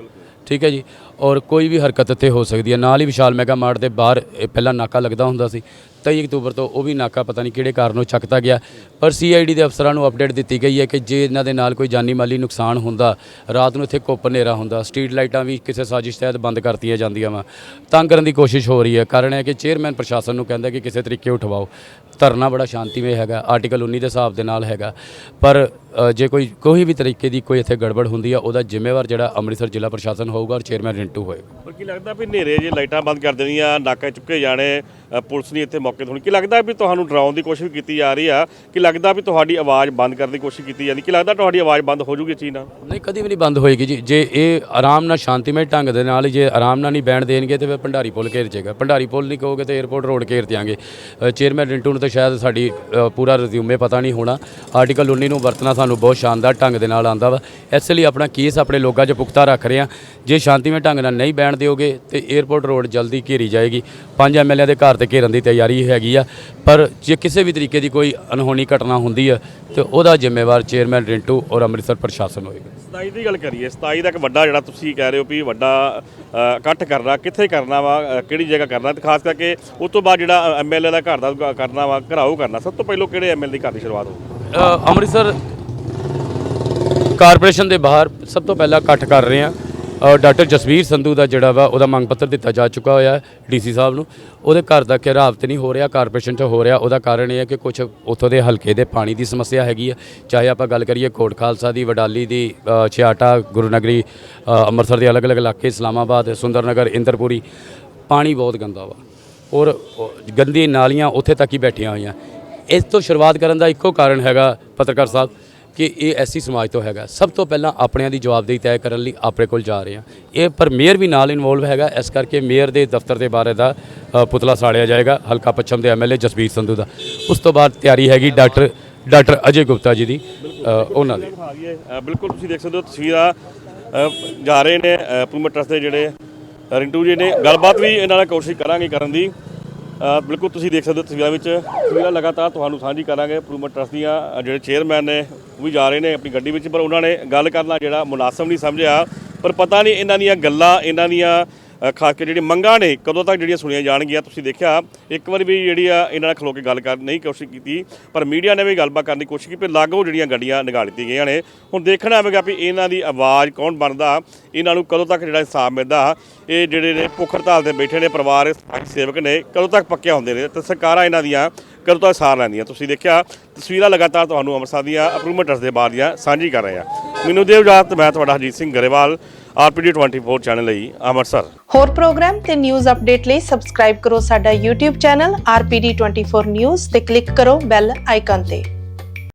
ਠੀਕ ਹੈ ਜੀ? ਔਰ ਕੋਈ ਵੀ ਹਰਕਤ ਇੱਥੇ ਹੋ ਸਕਦੀ ਹੈ। ਨਾਲ ਹੀ ਵਿਸ਼ਾਲ ਮੈਗਾ ਮਾਰਟ ਦੇ ਬਾਹਰ ਪਹਿਲਾਂ ਨਾਕਾ ਲੱਗਦਾ ਹੁੰਦਾ ਸੀ। 23 ਅਕਤੂਬਰ ਤੋਂ ਉਹ ਵੀ ਨਾਕਾ ਪਤਾ ਨਹੀਂ ਕਿਹੜੇ ਕਾਰਨ ਉਹ ਚੱਕਤਾ ਗਿਆ। ਪਰ ਸੀਆਈਡੀ ਦੇ ਅਫਸਰਾਂ ਨੂੰ ਅਪਡੇਟ ਦਿੱਤੀ ਗਈ ਹੈ ਕਿ ਜੇ ਇਹਨਾਂ ਦੇ ਨਾਲ ਕੋਈ ਜਾਨੀ ਮਾਲੀ ਨੁਕਸਾਨ ਹੁੰਦਾ, ਰਾਤ ਨੂੰ ਇੱਥੇ ਕੁੱਪ ਹਨੇਰਾ ਹੁੰਦਾ, ਸਟਰੀਟ ਲਾਈਟਾਂ ਵੀ ਕਿਸੇ ਸਾਜ਼ਿਸ਼ ਤਹਿਤ ਬੰਦ ਕਰਤੀਆਂ ਜਾਂਦੀਆਂ ਵਾ। ਤੰਗ ਕਰਨ ਦੀ ਕੋਸ਼ਿਸ਼ ਹੋ ਰਹੀ ਹੈ। ਕਾਰਨ ਹੈ ਕਿ ਚੇਅਰਮੈਨ ਪ੍ਰਸ਼ਾਸਨ ਨੂੰ ਕਹਿੰਦਾ ਕਿ ਕਿਸੇ ਤਰੀਕੇ ਉਠਵਾਓ। ਧਰਨਾ ਬੜਾ ਸ਼ਾਂਤੀਮਈ ਹੈਗਾ, ਆਰਟੀਕਲ 19 ਦੇ ਹਿਸਾਬ ਦੇ ਨਾਲ ਹੈਗਾ। ਪਰ ਜੇ ਕੋਈ ਕੋਈ ਵੀ ਤਰੀਕੇ ਦੀ ਕੋਈ ਇੱਥੇ ਗੜਬੜ ਹੁੰਦੀ ਆ ਉਹਦਾ ਜ਼ਿੰਮੇਵਾਰ ਜਿਹੜਾ ਅੰਮ੍ਰਿਤਸਰ ਜ਼ਿਲ੍ਹਾ ਪ੍ਰਸ਼ਾਸਨ ਹੋਊਗਾ ਔਰ ਚੇਅਰਮੈਨ ਰਿੰਟੂ ਹੋਏਗਾ। ਪਰ ਕੀ ਲੱਗਦਾ ਵੀ ਹਨੇਰੇ ਜੇ ਲਾਈਟਾਂ ਬੰਦ ਕਰ ਦੇਣੀਆਂ ਨਾਕੇ ਚੁੱਕੇ ਜਾਣੇ ਪੁਲਿਸ ਨਹੀਂ ਇੱਥੇ ਮੌਕੇ ਤੇ ਹੋਣੀ। ਕੀ ਲੱਗਦਾ ਵੀ ਤੁਹਾਨੂੰ ਡਰਾਉਣ ਦੀ ਕੋਸ਼ਿਸ਼ ਕੀਤੀ ਜਾ ਰਹੀ ਆ? ਕੀ ਲੱਗਦਾ ਵੀ ਤੁਹਾਡੀ ਆਵਾਜ਼ ਬੰਦ ਕਰਨ ਦੀ ਕੋਸ਼ਿਸ਼ ਕੀਤੀ ਜਾਂਦੀ? ਕੀ ਲੱਗਦਾ ਤੁਹਾਡੀ ਆਵਾਜ਼ ਬੰਦ ਹੋ ਜੂਗੀ ਚੀਜ਼ ਨਾਲ? ਨਹੀਂ ਕਦੀ ਵੀ ਨਹੀਂ ਬੰਦ ਹੋਏਗੀ ਜੀ। ਜੇ ਇਹ ਆਰਾਮ ਨਾਲ ਸ਼ਾਂਤੀਮਈ ਢੰਗ ਦੇ ਨਾਲ ਜੇ ਆਰਾਮ ਨਾਲ ਨਹੀਂ ਬੈਣ ਦੇਣਗੇ ਤੇ ਫਿਰ ਭੰਡਾਰੀ ਪੁਲ ਘੇਰ ਜਾਏਗਾ ਭੰਡਾਰੀ ਪੁਲ ਨਹੀਂ ਕਹੋਗੇ ਤੇ 에어ਪੋਰਟ ਰੋਡ ਘੇਰ ਦਿਆਂਗੇ। ਚੇਅਰਮੈਨ ਰਿੰਟੂ ਨੂੰ ਤਾਂ ਸ਼ਾਇਦ ਸਾਡੀ ਪੂਰਾ ਰਿਜ਼ਿਊਮੇ ਪਤਾ ਨਹੀਂ ਹੋਣਾ। ਆਰਟੀਕਲ 19 ਨੂੰ ਵਰਤਣਾ ਸਾਨੂੰ ਬਹੁਤ ਸ਼ਾਨਦਾਰ ਢੰਗ ਦੇ ਨਾਲ ਆਂਦਾ ਵਾ। ਇਸ ਲਈ ਆਪਣਾ ਕੇਸ ਆਪਣੇ ਲੋਕਾਂ 'ਚ ਪੁਖਤਾ ਰੱਖ ਰਹੇ ਹਾਂ। ਜੇ ਸ਼ਾਂਤੀਮਈ ਢੰਗ ਢੰਗ ਨਾਲ ਨਹੀਂ ਬੈਣ ਦਿਓਗੇ ਤੇ 에어ਪੋਰਟ ਰੋਡ ਜਲਦੀ ਘੇਰੀ ਜਾਏਗੀ। ਪੰਜ ਐਮਐਲਏ ਦੇ ਘਰ ਤੇ ਘੇਰਨ ਦੀ ਤਿਆਰੀ ਹੈਗੀ ਆ। ਪਰ ਜੇ ਕਿਸੇ ਵੀ ਤਰੀਕੇ ਦੀ ਕੋਈ ਅਨਹੋਣੀ ਘਟਨਾ ਹੁੰਦੀ ਆ ਤੇ ਉਹਦਾ ਜ਼ਿੰਮੇਵਾਰ ਚੇਅਰਮੈਨ ਰਿੰਟੂ ਔਰ ਅੰਮ੍ਰਿਤਸਰ ਪ੍ਰਸ਼ਾਸਨ ਹੋਏਗਾ। 27 ਦੀ ਗੱਲ ਕਰੀਏ 27 ਦਾ ਇੱਕ ਵੱਡਾ ਜਿਹੜਾ ਤੁਸੀਂ ਕਹਿ ਰਹੇ ਹੋ ਵੀ ਵੱਡਾ ਇਕੱਠ ਕਰਨਾ ਕਿੱਥੇ ਕਰਨਾ ਵਾ ਕਿਹੜੀ ਜਗ੍ਹਾ ਕਰਨਾ ਤੇ ਖਾਸ ਕਰਕੇ ਉਸ ਤੋਂ ਬਾਅਦ ਜਿਹੜਾ ਐਮਐਲਏ ਦਾ ਘਰ ਦਾ ਕਰਨਾ ਵਾ ਘਰਾਓ ਕਰਨਾ ਸਭ ਤੋਂ ਪਹਿਲਾਂ ਕਿਹੜੇ ਐਮਐਲਏ ਦੀ ਘਰ ਦੀ ਸ਼ੁਰੂਆਤ ਹੋਊਗੀ ਅ, ਅੰਮ੍ਰਿਤਸਰ ਕਾਰਪੋਰੇਸ਼ਨ ਦੇ ਬਾਹਰ ਸਭ ਤੋਂ ਪਹਿਲਾਂ ਇਕੱਠ ਕਰ ਰਹੇ ਆ ਡਾਕਟਰ ਜਸਵੀਰ ਸੰਧੂ ਦਾ ਜਿਹੜਾ ਵਾ ਉਹਦਾ ਮੰਗ ਪੱਤਰ ਦਿੱਤਾ ਜਾ ਚੁੱਕਾ ਹੋਇਆ ਹੈ ਡੀਸੀ ਸਾਹਿਬ ਨੂੰ। ਉਹਦੇ ਘਰ ਦਾ ਘੇਰਾਵ ਤੇ ਨਹੀਂ ਹੋ ਰਿਹਾ ਕਾਰਪੋਰੇਸ਼ਨ 'ਚ ਹੋ ਰਿਹਾ। ਉਹਦਾ ਕਾਰਨ ਇਹ ਹੈ ਕਿ ਕੁਝ ਉੱਥੋਂ ਦੇ ਹਲਕੇ ਦੇ ਪਾਣੀ ਦੀ ਸਮੱਸਿਆ ਹੈਗੀ ਹੈ। ਚਾਹੇ ਆਪਾਂ ਗੱਲ ਕਰੀਏ ਕੋਟ ਖਾਲਸਾ ਦੀ ਵਡਾਲੀ ਦੀ ਛਿਆਟਾ ਗੁਰੂਨਗਰੀ ਅ, ਅੰਮ੍ਰਿਤਸਰ ਦੇ ਅਲੱਗ-ਅਲੱਗ ਇਲਾਕੇ ਇਸਲਾਮਾਬਾਦ ਸੁੰਦਰਨਗਰ ਇੰਦਰਪੁਰੀ ਪਾਣੀ ਬਹੁਤ ਗੰਦਾ ਵਾ। ਔਰ ਗੰਦੀ ਨਾਲੀਆਂ ਉੱਥੇ ਤੱਕ ਹੀ ਬੈਠੀਆਂ ਹੋਈਆਂ। ਇਸ ਤੋਂ ਸ਼ੁਰੂਆਤ ਕਰਨ ਦਾ ਇੱਕੋ ਕਾਰਨ ਹੈਗਾ ਪੱਤਰਕਾਰ ਸਾਹਿਬ। ਕਿ ਇਹ ਐਸੀ ਸਮਾਜ ਤੋਂ ਹੈਗਾ। ਸਭ ਤੋਂ ਪਹਿਲਾਂ ਆਪਣਿਆਂ ਦੀ ਜਵਾਬਦੇਹੀ ਤੈਅ ਕਰਨ ਲਈ ਆਪਣੇ ਕੋਲ ਜਾ ਰਹੇ ਹਾਂ। ਇਹ ਪਰ ਮੇਅਰ ਵੀ ਨਾਲ ਇਨਵੋਲਵ ਹੈਗਾ। ਇਸ ਕਰਕੇ ਮੇਅਰ ਦੇ ਦਫ਼ਤਰ ਦੇ ਬਾਰੇ ਦਾ ਪੁਤਲਾ ਸਾੜਿਆ ਜਾਏਗਾ। ਹਲਕਾ ਪੱਛਮ ਦੇ ਐਮਐਲਏ ਜਸਬੀਰ ਸੰਧੂ ਦਾ। ਉਸ ਤੋਂ ਬਾਅਦ ਤਿਆਰੀ ਹੈਗੀ ਡਾਕਟਰ ਡਾਕਟਰ ਅਜੇ ਗੁਪਤਾ ਜੀ ਦੀ ਉਹਨਾਂ ਦੀ। ਬਿਲਕੁਲ ਤੁਸੀਂ ਦੇਖ ਸਕਦੇ ਹੋ ਤਸਵੀਰਾਂ। ਅ, ਜਾ ਰਹੇ ਨੇ ਪੂਮਾ ਟਰਸਟ ਦੇ ਜਿਹੜੇ ਰਿੰਟੂ ਜੀ ਨੇ। ਗੱਲਬਾਤ ਵੀ ਇਹਨਾਂ ਨਾਲ ਕੋਸ਼ਿਸ਼ ਕਰਾਂਗੇ ਕਰਨ ਦੀ। ਬਿਲਕੁਲ ਤੁਸੀਂ ਦੇਖ ਸਕਦੇ ਹੋ ਤਸਵੀਰਾਂ ਵਿੱਚ, ਤਸਵੀਰਾਂ ਲਗਾਤਾਰ ਤੁਹਾਨੂੰ ਸਾਂਝੀ ਕਰਾਂਗੇ। ਪੂਮਾ ਟਰਸਟ ਦੀਆਂ ਜਿਹੜੇ ਚੇਅਰਮੈਨ ਨੇ, ਉਹ ਵੀ ਜਾ ਰਹੇ ਨੇ ਆਪਣੀ ਗੱਡੀ ਵਿੱਚ, ਪਰ ਉਹਨਾਂ ਨੇ ਗੱਲ ਕਰਨਾ ਜਿਹੜਾ ਮੁਨਾਸਬ ਨਹੀਂ ਸਮਝਿਆ। ਪਰ ਪਤਾ ਨਹੀਂ ਇਹਨਾਂ ਦੀਆਂ ਗੱਲਾਂ, ਇਹਨਾਂ ਦੀਆਂ ਖਾਸ ਕੇ ਜਿਹੜੀ ਮੰਗਾਂ ਨੇ, ਕਦੋਂ ਤੱਕ ਜਿਹੜੀਆਂ ਸੁਣੀਆਂ ਜਾਣਗੀਆਂ, ਤੁਸੀਂ ਦੇਖਿਆ? ਇੱਕ ਵਾਰ ਵੀ ਜਿਹੜੀ ਆ, ਇਹਨਾਂ ਨਾਲ ਖਲੋ ਕੇ ਗੱਲ ਕਰਨ ਨਹੀਂ ਕੋਸ਼ਿਸ਼ ਕੀਤੀ, ਪਰ ਮੀਡੀਆ ਨੇ ਵੀ ਗੱਲਬਾਤ ਕਰਨ ਦੀ ਕੋਸ਼ਿਸ਼ ਕੀਤੀ ਪਰ ਲਾਗੋਂ ਜਿਹੜੀਆਂ ਗੱਡੀਆਂ ਨਿਗਾਲ ਦਿੱਤੀਆਂ ਗਈਆਂ ਨੇ। ਹੁਣ ਦੇਖਣਾ ਆਵੇਗਾ ਵੀ ਇਹਨਾਂ ਦੀ ਆਵਾਜ਼ ਕੌਣ ਬਣਦਾ, ਇਹਨਾਂ ਨੂੰ ਕਦੋਂ ਤੱਕ ਜਿਹੜਾ ਇਨਸਾਫ ਮਿਲਦਾ। ਇਹ ਜਿਹੜੇ ਨੇ ਭੁੱਖ ਹੜਤਾਲ ਤੇ ਬੈਠੇ ਨੇ ਪਰਿਵਾਰ ਸਮਾਜ ਸੇਵਕ ਨੇ, ਕਦੋਂ ਤੱਕ ਪੱਕੇ ਹੁੰਦੇ ਨੇ? ਤੇ ਸਰਕਾਰਾਂ ਇਹਨਾਂ ਦੀਆਂ ਕਦੋਂ ਤੱਕ ਸਾਰ ਲੈਂਦੀਆਂ? ਤੁਸੀਂ ਦੇਖਿਆ, ਤਸਵੀਰਾਂ ਲਗਾਤਾਰ ਤੁਹਾਨੂੰ ਅੰਮ੍ਰਿਤਸਰ ਦੀਆਂ ਅਪਰੂਵਮੈਂਟਸ ਦੇ ਬਾਅਦ ਦੀਆਂ ਸਾਂਝੀ ਕਰ ਰਹੇ ਆ। ਮੈਨੂੰ ਦੇਵ ਜਾਤ ਮੈਂ ਤੁਹਾਡਾ ਹਰਜੀਤ ਸਿੰਘ ਗਰੇਵਾਲ। ਆਰਪੀਡੀ 24 ਚੈਨਲ ਲਈ ਅੰਮ੍ਰਿਤਸਰ। ਹੋਰ ਪ੍ਰੋਗਰਾਮ ਤੇ ਨਿਊਜ਼ ਅਪਡੇਟ ਲਈ ਸਬਸਕ੍ਰਾਈਬ ਕਰੋ ਸਾਡਾ YouTube ਚੈਨਲ RPD24 News ਤੇ ਕਲਿੱਕ ਕਰੋ ਬੈਲ ਆਈਕਨ ਤੇ।